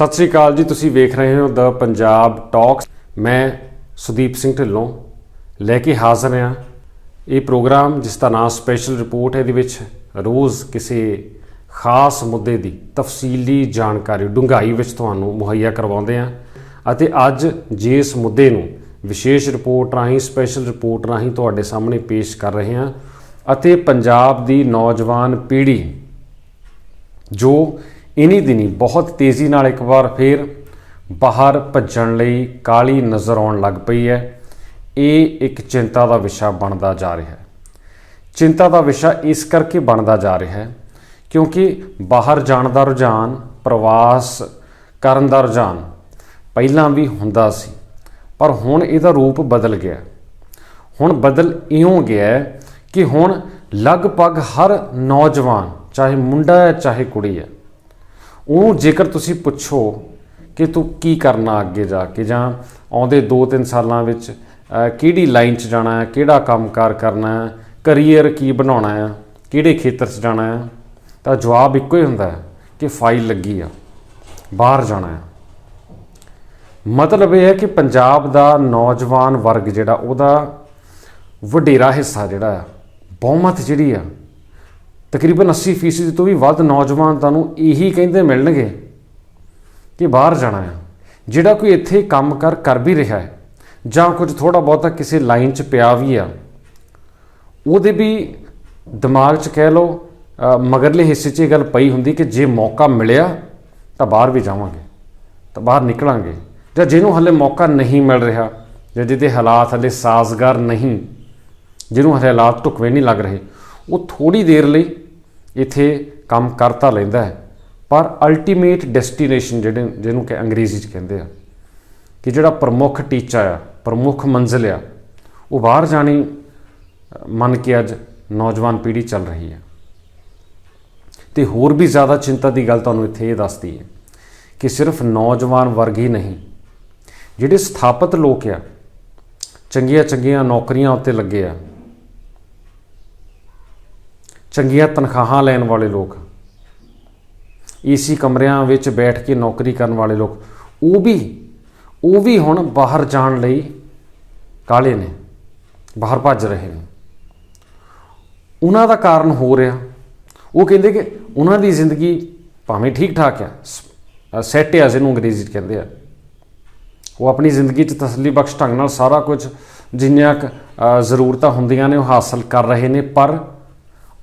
ਸਤਿ ਸ੍ਰੀ ਅਕਾਲ ਜੀ, ਤੁਸੀਂ ਵੇਖ ਰਹੇ ਹੋ ਦ ਪੰਜਾਬ ਟਾਕਸ। ਮੈਂ ਸੁਦੀਪ ਸਿੰਘ ਢਿੱਲੋਂ ਲੈ ਕੇ ਹਾਜ਼ਰ ਹਾਂ। ਇਹ ਪ੍ਰੋਗਰਾਮ, ਜਿਸ ਦਾ ਨਾਮ ਸਪੈਸ਼ਲ ਰਿਪੋਰਟ ਹੈ, ਇਹਦੇ ਵਿੱਚ ਰੋਜ਼ ਕਿਸੇ ਖਾਸ ਮੁੱਦੇ ਦੀ ਤਫਸੀਲੀ ਜਾਣਕਾਰੀ, ਡੂੰਘਾਈ ਵਿੱਚ ਤੁਹਾਨੂੰ ਮੁਹੱਈਆ ਕਰਵਾਉਂਦੇ ਹਾਂ। ਅਤੇ ਅੱਜ ਜਿਸ ਮੁੱਦੇ ਨੂੰ ਵਿਸ਼ੇਸ਼ ਰਿਪੋਰਟ ਰਾਹੀਂ ਸਪੈਸ਼ਲ ਰਿਪੋਰਟ ਰਾਹੀਂ ਤੁਹਾਡੇ ਸਾਹਮਣੇ ਪੇਸ਼ ਕਰ ਰਹੇ ਹਾਂ। ਅਤੇ ਪੰਜਾਬ ਦੀ ਨੌਜਵਾਨ ਪੀੜ੍ਹੀ ਜੋ ਇਨੀ ਦਿਨੀ ਬਹੁਤ ਤੇਜ਼ੀ ਨਾਲ ਇੱਕ ਵਾਰ ਫੇਰ ਬਾਹਰ ਭੱਜਣ ਲਈ ਕਾਲੀ ਨਜ਼ਰ ਆਉਣ ਲੱਗ ਪਈ ਹੈ। ਇਹ ਇੱਕ ਚਿੰਤਾ ਦਾ ਵਿਸ਼ਾ ਬਣਦਾ ਜਾ ਰਿਹਾ ਹੈ। ਚਿੰਤਾ ਦਾ ਵਿਸ਼ਾ ਇਸ ਕਰਕੇ ਬਣਦਾ ਜਾ ਰਿਹਾ ਹੈ ਕਿਉਂਕਿ ਬਾਹਰ ਜਾਣ ਦਾ ਰੁਝਾਨ, ਪ੍ਰਵਾਸ ਕਰਨ ਦਾ ਰੁਝਾਨ ਪਹਿਲਾਂ ਵੀ ਹੁੰਦਾ ਸੀ, ਪਰ ਹੁਣ ਇਹਦਾ ਰੂਪ ਬਦਲ ਗਿਆ ਹੁਣ ਬਦਲ ਇਉਂ ਗਿਆ ਕਿ ਹੁਣ ਲਗਭਗ ਹਰ ਨੌਜਵਾਨ, ਚਾਹੇ ਮੁੰਡਾ ਹੈ, ਚਾਹੇ ਕੁੜੀ ਹੈ ਉਹਨੂੰ ਜੇਕਰ ਤੁਸੀਂ ਪੁੱਛੋ ਕਿ ਤੂੰ ਕੀ ਕਰਨਾ ਅੱਗੇ ਜਾ ਕੇ, ਜਾਂ ਆਉਂਦੇ 2-3 ਸਾਲਾਂ ਵਿੱਚ ਕਿਹੜੀ ਲਾਈਨ 'ਚ ਜਾਣਾ ਹੈ, ਕਿਹੜਾ ਕੰਮਕਾਰ ਕਰਨਾ ਹੈ, ਕੈਰੀਅਰ ਕੀ ਬਣਾਉਣਾ ਹੈ, ਕਿਹੜੇ ਖੇਤਰ 'ਚ ਜਾਣਾ ਹੈ, ਤਾਂ ਜਵਾਬ ਇੱਕੋ ਹੀ ਹੁੰਦਾ ਹੈ ਕਿ ਫਾਈਲ ਲੱਗੀ ਆ, ਬਾਹਰ ਜਾਣਾ ਹੈ। ਮਤਲਬ ਇਹ ਹੈ ਕਿ ਪੰਜਾਬ ਦਾ ਨੌਜਵਾਨ ਵਰਗ ਜਿਹੜਾ, ਉਹਦਾ ਵਡੇਰਾ ਹਿੱਸਾ ਜਿਹੜਾ ਆ ਬਹੁਮਤ ਜਿਹੜੀ ਆ ਤਕਰੀਬਨ 80% ਤੋਂ ਵੀ ਵੱਧ ਨੌਜਵਾਨ ਤੁਹਾਨੂੰ ਇਹੀ ਕਹਿੰਦੇ ਮਿਲਣਗੇ ਕਿ ਬਾਹਰ ਜਾਣਾ ਹੈ ਜਿਹੜਾ ਕੋਈ ਇੱਥੇ ਕੰਮ ਕਰ ਕਰ ਵੀ ਰਿਹਾ ਹੈ, ਜਾਂ ਕੁਝ ਥੋੜਾ ਬਹੁਤਾ ਕਿਸੇ ਲਾਈਨ 'ਚ ਪਿਆ ਵੀ ਆ, ਉਹਦੇ ਵੀ ਦਿਮਾਗ 'ਚ ਕਹਿ ਲਓ ਮਗਰਲੇ ਹਿੱਸੇ 'ਚ ਇਹ ਗੱਲ ਪਈ ਹੁੰਦੀ ਕਿ ਜੇ ਮੌਕਾ ਮਿਲਿਆ ਤਾਂ ਬਾਹਰ ਵੀ ਜਾਵਾਂਗੇ, ਤਾਂ ਬਾਹਰ ਨਿਕਲਾਂਗੇ। ਜਾਂ ਜਿਹਨੂੰ ਹਲੇ ਮੌਕਾ ਨਹੀਂ ਮਿਲ ਰਿਹਾ, ਜਾਂ ਜਿਹਦੇ ਹਾਲਾਤ ਹਲੇ ਸਾਜ਼ਗਾਰ ਨਹੀਂ, ਜਿਹਨੂੰ ਹਲੇ ਹਾਲਾਤ ਢੁਕਵੇਂ ਨਹੀਂ ਲੱਗ ਰਹੇ ਉਹ ਥੋੜੀ ਦੇਰ ਲਈ ਇੱਥੇ ਕੰਮ ਕਰਤਾ ਲੈਂਦਾ ਹੈ, ਪਰ ਅਲਟੀਮੇਟ ਡੈਸਟੀਨੇਸ਼ਨ ਜਿਹੜੇ, ਜਿਹਨੂੰ ਕਿ ਅੰਗਰੇਜ਼ੀ 'ਚ ਕਹਿੰਦੇ ਆ, ਕਿ ਜਿਹੜਾ ਪ੍ਰਮੁੱਖ ਟੀਚਾ ਆ, ਪ੍ਰਮੁੱਖ ਮੰਜ਼ਿਲ ਆ, ਉਹ ਬਾਹਰ ਜਾਣੀ ਮੰਨ ਕੇ ਅੱਜ ਨੌਜਵਾਨ ਪੀੜ੍ਹੀ ਚੱਲ ਰਹੀ ਹੈ। ਤੇ ਹੋਰ ਵੀ ਜ਼ਿਆਦਾ ਚਿੰਤਾ ਦੀ ਗੱਲ ਤੁਹਾਨੂੰ ਇੱਥੇ ਇਹ ਦੱਸਦੀ ਹੈ ਕਿ ਸਿਰਫ ਨੌਜਵਾਨ ਵਰਗ ਹੀ ਨਹੀਂ, ਜਿਹੜੇ ਸਥਾਪਿਤ ਲੋਕ ਆ ਚੰਗੀਆਂ ਚੰਗੀਆਂ ਨੌਕਰੀਆਂ ਉੱਤੇ ਲੱਗੇ ਆ ਚੰਗੀਆਂ ਤਨਖਾਹਾਂ ਲੈਣ ਵਾਲੇ ਲੋਕ ਏਸੀ ਕਮਰਿਆਂ ਵਿੱਚ ਬੈਠ ਕੇ ਨੌਕਰੀ ਕਰਨ ਵਾਲੇ ਲੋਕ ਉਹ ਵੀ ਉਹ ਵੀ ਹੁਣ ਬਾਹਰ ਜਾਣ ਲਈ ਕਾਲੇ ਨੇ ਬਾਹਰ ਭੱਜ ਰਹੇ ਨੇ। ਉਹਨਾਂ ਦਾ ਕਾਰਨ ਹੋ ਰਿਹਾ ਉਹ ਕਹਿੰਦੇ ਕਿ ਉਹਨਾਂ ਦੀ ਜ਼ਿੰਦਗੀ ਭਾਵੇਂ ਠੀਕ ਠਾਕ ਆ ਸੈਟ ਆ ਜਿਹਨੂੰ ਅੰਗਰੇਜ਼ੀ 'ਚ ਕਹਿੰਦੇ ਆ। ਉਹ ਆਪਣੀ ਜ਼ਿੰਦਗੀ 'ਚ ਤਸੱਲੀ ਬਖਸ਼ ਢੰਗ ਨਾਲ ਸਾਰਾ ਕੁਝ ਜਿੰਨੀਆਂ ਕੁ, ਜ਼ਰੂਰਤਾਂ ਹੁੰਦੀਆਂ ਨੇ ਉਹ ਹਾਸਲ ਕਰ ਰਹੇ ਨੇ ਪਰ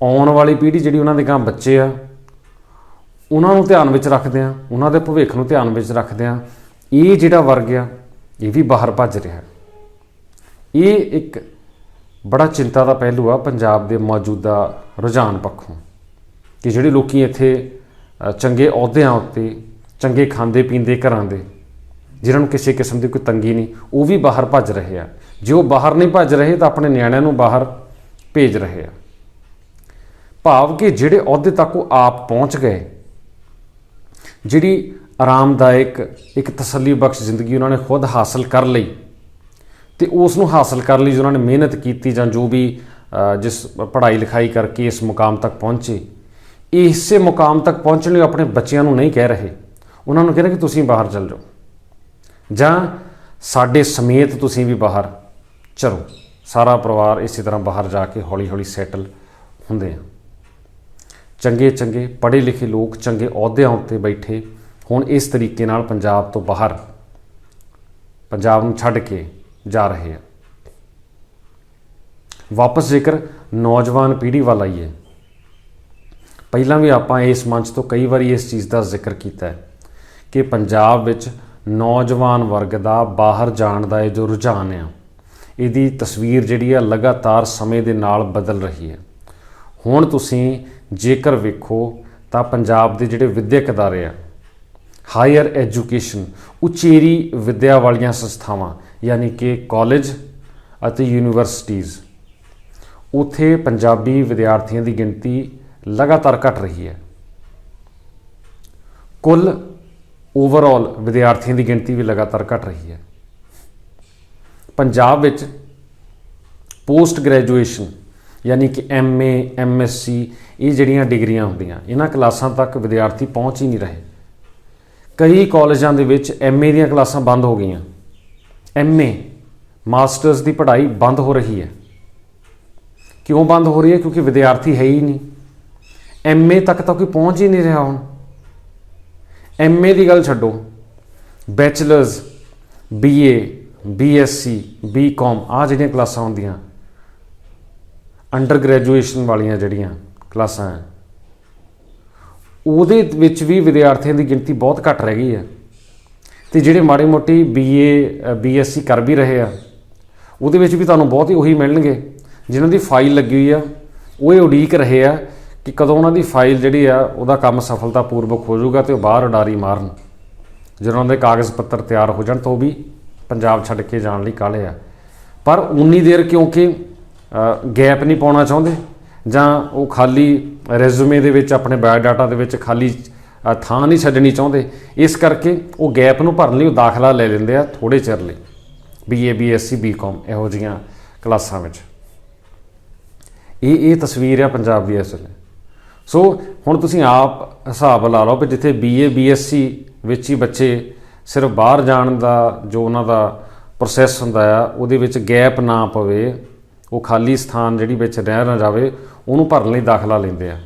ਆਉਣ ਵਾਲੀ ਪੀੜ੍ਹੀ ਜਿਹੜੀ ਉਹਨਾਂ ਦੇ ਗਾਂ ਬੱਚੇ ਆ, ਉਹਨਾਂ ਨੂੰ ਧਿਆਨ ਵਿੱਚ ਰੱਖਦੇ ਆ ਉਹਨਾਂ ਦੇ ਭਵਿੱਖ ਨੂੰ ਧਿਆਨ ਵਿੱਚ ਰੱਖਦੇ ਆ ਇਹ ਜਿਹੜਾ ਵਰਗ ਆ, ਇਹ ਵੀ ਬਾਹਰ ਭੱਜ ਰਿਹਾ ਇਹ ਇੱਕ ਬੜਾ ਚਿੰਤਾ ਦਾ ਪਹਿਲੂ ਆ ਪੰਜਾਬ ਦੇ ਮੌਜੂਦਾ ਰੁਝਾਨ ਪੱਖੋਂ ਕਿ ਜਿਹੜੇ ਲੋਕੀ ਇੱਥੇ ਚੰਗੇ ਅਹੁਦਿਆਂ ਉੱਤੇ, ਚੰਗੇ ਖਾਂਦੇ ਪੀਂਦੇ ਘਰਾਂ ਦੇ, ਜਿਨ੍ਹਾਂ ਨੂੰ ਕਿਸੇ ਕਿਸਮ ਦੀ ਕੋਈ ਤੰਗੀ ਨਹੀਂ, ਉਹ ਵੀ ਬਾਹਰ ਭੱਜ ਰਹੇ ਆ। ਜੇ ਉਹ ਬਾਹਰ ਨਹੀਂ ਭੱਜ ਰਹੇ ਤਾਂ ਆਪਣੇ ਨਿਆਣਿਆਂ ਨੂੰ ਬਾਹਰ ਭੇਜ ਰਹੇ ਆ। ਭਾਵ ਕਿ ਜਿਹੜੇ ਅਹੁਦੇ ਤੱਕ ਉਹ ਆਪ ਪਹੁੰਚ ਗਏ, ਜਿਹੜੀ ਆਰਾਮਦਾਇਕ ਇੱਕ ਤਸੱਲੀ ਬਖਸ਼ ਜ਼ਿੰਦਗੀ ਉਹਨਾਂ ਨੇ ਖੁਦ ਹਾਸਲ ਕਰ ਲਈ ਤੇ ਉਸ ਨੂੰ ਹਾਸਲ ਕਰਨ ਲਈ ਉਹਨਾਂ ਨੇ ਮਿਹਨਤ ਕੀਤੀ ਜਾਂ ਜੋ ਵੀ ਜਿਸ ਪੜ੍ਹਾਈ ਲਿਖਾਈ ਕਰਕੇ ਇਸ ਮੁਕਾਮ ਤੱਕ ਪਹੁੰਚੇ ਇਸੇ ਮੁਕਾਮ ਤੱਕ ਪਹੁੰਚਣ ਲਈ ਆਪਣੇ ਬੱਚਿਆਂ ਨੂੰ ਨਹੀਂ ਕਹਿ ਰਹੇ। ਉਹਨਾਂ ਨੂੰ ਕਹਿ ਕਿ ਤੁਸੀਂ ਬਾਹਰ ਚੱਲ ਜਾਓ ਜਾਂ ਸਾਡੇ ਸਮੇਤ ਤੁਸੀਂ ਵੀ ਬਾਹਰ ਚਲੋ। ਸਾਰਾ ਪਰਿਵਾਰ ਇਸੇ ਤਰ੍ਹਾਂ ਬਾਹਰ ਜਾ ਕੇ ਹੌਲੀ-ਹੌਲੀ ਸੈਟਲ ਹੁੰਦੇ ਆ। ਚੰਗੇ ਚੰਗੇ ਪੜ੍ਹੇ ਲਿਖੇ ਲੋਕ ਚੰਗੇ ਅਹੁਦਿਆਂ ਉੱਤੇ ਬੈਠੇ, ਹੁਣ ਇਸ ਤਰੀਕੇ ਨਾਲ ਪੰਜਾਬ ਤੋਂ ਬਾਹਰ ਪੰਜਾਬ ਨੂੰ ਛੱਡ ਕੇ ਜਾ ਰਹੇ ਆ। ਵਾਪਸ ਜੇਕਰ ਨੌਜਵਾਨ ਪੀੜ੍ਹੀ ਵੱਲ ਆਈਏ, ਪਹਿਲਾਂ ਵੀ ਆਪਾਂ ਇਸ ਮੰਚ ਤੋਂ ਕਈ ਵਾਰੀ ਇਸ ਚੀਜ਼ ਦਾ ਜ਼ਿਕਰ ਕੀਤਾ ਹੈ ਕਿ ਪੰਜਾਬ ਵਿੱਚ ਨੌਜਵਾਨ ਵਰਗ ਦਾ ਬਾਹਰ ਜਾਣ ਦਾ ਇਹ ਜੋ ਰੁਝਾਨ ਆ, ਇਹਦੀ ਤਸਵੀਰ ਜਿਹੜੀ ਆ ਲਗਾਤਾਰ ਸਮੇਂ ਦੇ ਨਾਲ ਬਦਲ ਰਹੀ ਹੈ। ਹੁਣ ਤੁਸੀਂ ਜੇਕਰ ਵੇਖੋ ਤਾਂ ਪੰਜਾਬ ਦੇ ਜਿਹੜੇ ਵਿਦਿਅਕ ਅਦਾਰੇ ਆ, ਹਾਇਰ ਐਜੂਕੇਸ਼ਨ, ਉਚੇਰੀ ਵਿੱਦਿਆ ਵਾਲੀਆਂ ਸੰਸਥਾਵਾਂ, ਯਾਨੀ ਕਿ ਕਾਲਜ ਅਤੇ ਯੂਨੀਵਰਸਿਟੀਆਂ ਉਥੇ ਪੰਜਾਬੀ ਵਿਦਿਆਰਥੀਆਂ ਦੀ ਗਿਣਤੀ ਲਗਾਤਾਰ ਘਟ ਰਹੀ ਹੈ। ਕੁੱਲ ਓਵਰਆਲ ਵਿਦਿਆਰਥੀਆਂ ਦੀ ਗਿਣਤੀ ਵੀ ਲਗਾਤਾਰ ਘਟ ਰਹੀ ਹੈ। ਪੰਜਾਬ ਵਿੱਚ ਪੋਸਟ ਗ੍ਰੈਜੂਏਸ਼ਨ ਯਾਨੀ ਕਿ ਐਮਏ ਐਮਐਸਸੀ ਇਹ ਜਿਹੜੀਆਂ ਡਿਗਰੀਆਂ ਹੁੰਦੀਆਂ, ਇਹਨਾਂ ਕਲਾਸਾਂ ਤੱਕ ਵਿਦਿਆਰਥੀ ਪਹੁੰਚ ਹੀ ਨਹੀਂ ਰਹੇ। ਕਈ ਕਾਲਜਾਂ ਦੇ ਵਿੱਚ ਐਮਏ ਦੀਆਂ ਕਲਾਸਾਂ ਬੰਦ ਹੋ ਗਈਆਂ। ਐਮਏ ਮਾਸਟਰਸ ਦੀ ਪੜ੍ਹਾਈ ਬੰਦ ਹੋ ਰਹੀ ਹੈ। ਕਿਉਂ ਬੰਦ ਹੋ ਰਹੀ ਹੈ? ਕਿਉਂਕਿ ਵਿਦਿਆਰਥੀ ਹੈ ਹੀ ਨਹੀਂ। ਐਮਏ ਤੱਕ ਤਾਂ ਕੋਈ ਪਹੁੰਚ ਹੀ ਨਹੀਂ ਰਿਹਾ ਹੁਣ। ਐਮਏ ਦੀ ਗੱਲ ਛੱਡੋ। ਬੈਚਲਰਸ ਬੀਏ ਬੀਐਸਸੀ ਬੀਕਾਮ ਆ ਜਿਹੜੀਆਂ ਕਲਾਸਾਂ ਹੁੰਦੀਆਂ ਅੰਡਰ ਗ੍ਰੈਜੂਏਸ਼ਨ ਵਾਲੀਆਂ ਜਿਹੜੀਆਂ ਕਲਾਸਾਂ ਹੈ, ਉਹਦੇ ਵਿੱਚ ਵੀ ਵਿਦਿਆਰਥੀਆਂ ਦੀ ਗਿਣਤੀ ਬਹੁਤ ਘੱਟ ਰਹਿ ਗਈ ਹੈ। ਤੇ ਜਿਹੜੇ ਮਾੜੇ ਮੋਟੀ ਬੀਏ ਬੀਐਸਸੀ ਕਰ ਵੀ ਰਹੇ ਆ, ਉਹਦੇ ਵਿੱਚ ਵੀ ਤੁਹਾਨੂੰ ਬਹੁਤ ਹੀ ਉਹੀ ਮਿਲਣਗੇ। ਜਿਨ੍ਹਾਂ ਦੀ ਫਾਈਲ ਲੱਗੀ ਹੋਈ ਆ, ਉਹ ਇਹ ਉਡੀਕ ਰਹੇ ਆ ਕਿ ਕਦੋਂ ਉਹਨਾਂ ਦੀ ਫਾਈਲ ਜਿਹੜੀ ਆ, ਉਹਦਾ ਕੰਮ ਸਫਲਤਾਪੂਰਵਕ ਹੋ ਜਾਊਗਾ ਤੇ ਉਹ ਬਾਹਰ ਉਡਾਰੀ ਮਾਰਨ। ਜਦੋਂ ਉਹਨਾਂ ਦੇ ਕਾਗਜ਼ ਪੱਤਰ ਤਿਆਰ ਹੋ ਜਾਣ ਤਾਂ ਉਹ ਵੀ ਪੰਜਾਬ ਛੱਡ ਕੇ ਜਾਣ ਲਈ ਕਾਲੇ ਆ। ਪਰ ਉਨੀ ਦੇਰ ਕਿਉਂਕਿ ਗੈਪ ਨਹੀਂ ਪਾਉਣਾ ਚਾਹੁੰਦੇ? ਜਾਂ ਉਹ ਖਾਲੀ ਰੈਜ਼ੂਮੇ ਦੇ ਵਿੱਚ, ਆਪਣੇ ਬਾਇਓਡਾਟਾ ਦੇ ਵਿੱਚ ਖਾਲੀ ਥਾਂ ਨਹੀਂ ਛੱਡਣੀ ਚਾਹੁੰਦੇ? ਇਸ ਕਰਕੇ ਉਹ ਗੈਪ ਨੂੰ ਭਰਨ ਲਈ ਉਹ ਦਾਖਲਾ ਲੈ ਲੈਂਦੇ ਆ ਥੋੜੇ ਚਿਰ ਲਈ। ਬੀਏ ਬੀਐਸਸੀ ਬੀਕਾਮ ਇਹੋ ਜੀਆਂ ਕਲਾਸਾਂ ਵਿੱਚ। ਇਹ ਇਹ ਤਸਵੀਰ ਆ ਪੰਜਾਬ ਦੀ ਇਸ ਵੇਲੇ। ਸੋ ਹੁਣ ਤੁਸੀਂ ਆਪ ਹਿਸਾਬ ਲਾ ਲਓ ਕਿ ਜਿੱਥੇ ਬੀਏ ਬੀਐਸਸੀ ਵਿੱਚ ਹੀ ਬੱਚੇ ਸਿਰਫ ਬਾਹਰ ਜਾਣ ਦਾ, ਜੋ ਉਹਨਾਂ ਦਾ ਪ੍ਰੋਸੈਸ ਹੁੰਦਾ ਆ, ਉਹਦੇ ਵਿੱਚ ਗੈਪ ਨਾ ਪਵੇ ਉਹ ਖਾਲੀ ਸਥਾਨ ਜਿਹੜੀ ਵਿੱਚ ਰਹਿ ਨਾ ਜਾਵੇ ਉਹਨੂੰ ਭਰਨ ਲਈ ਦਾਖਲਾ ਲੈਂਦੇ ਆ।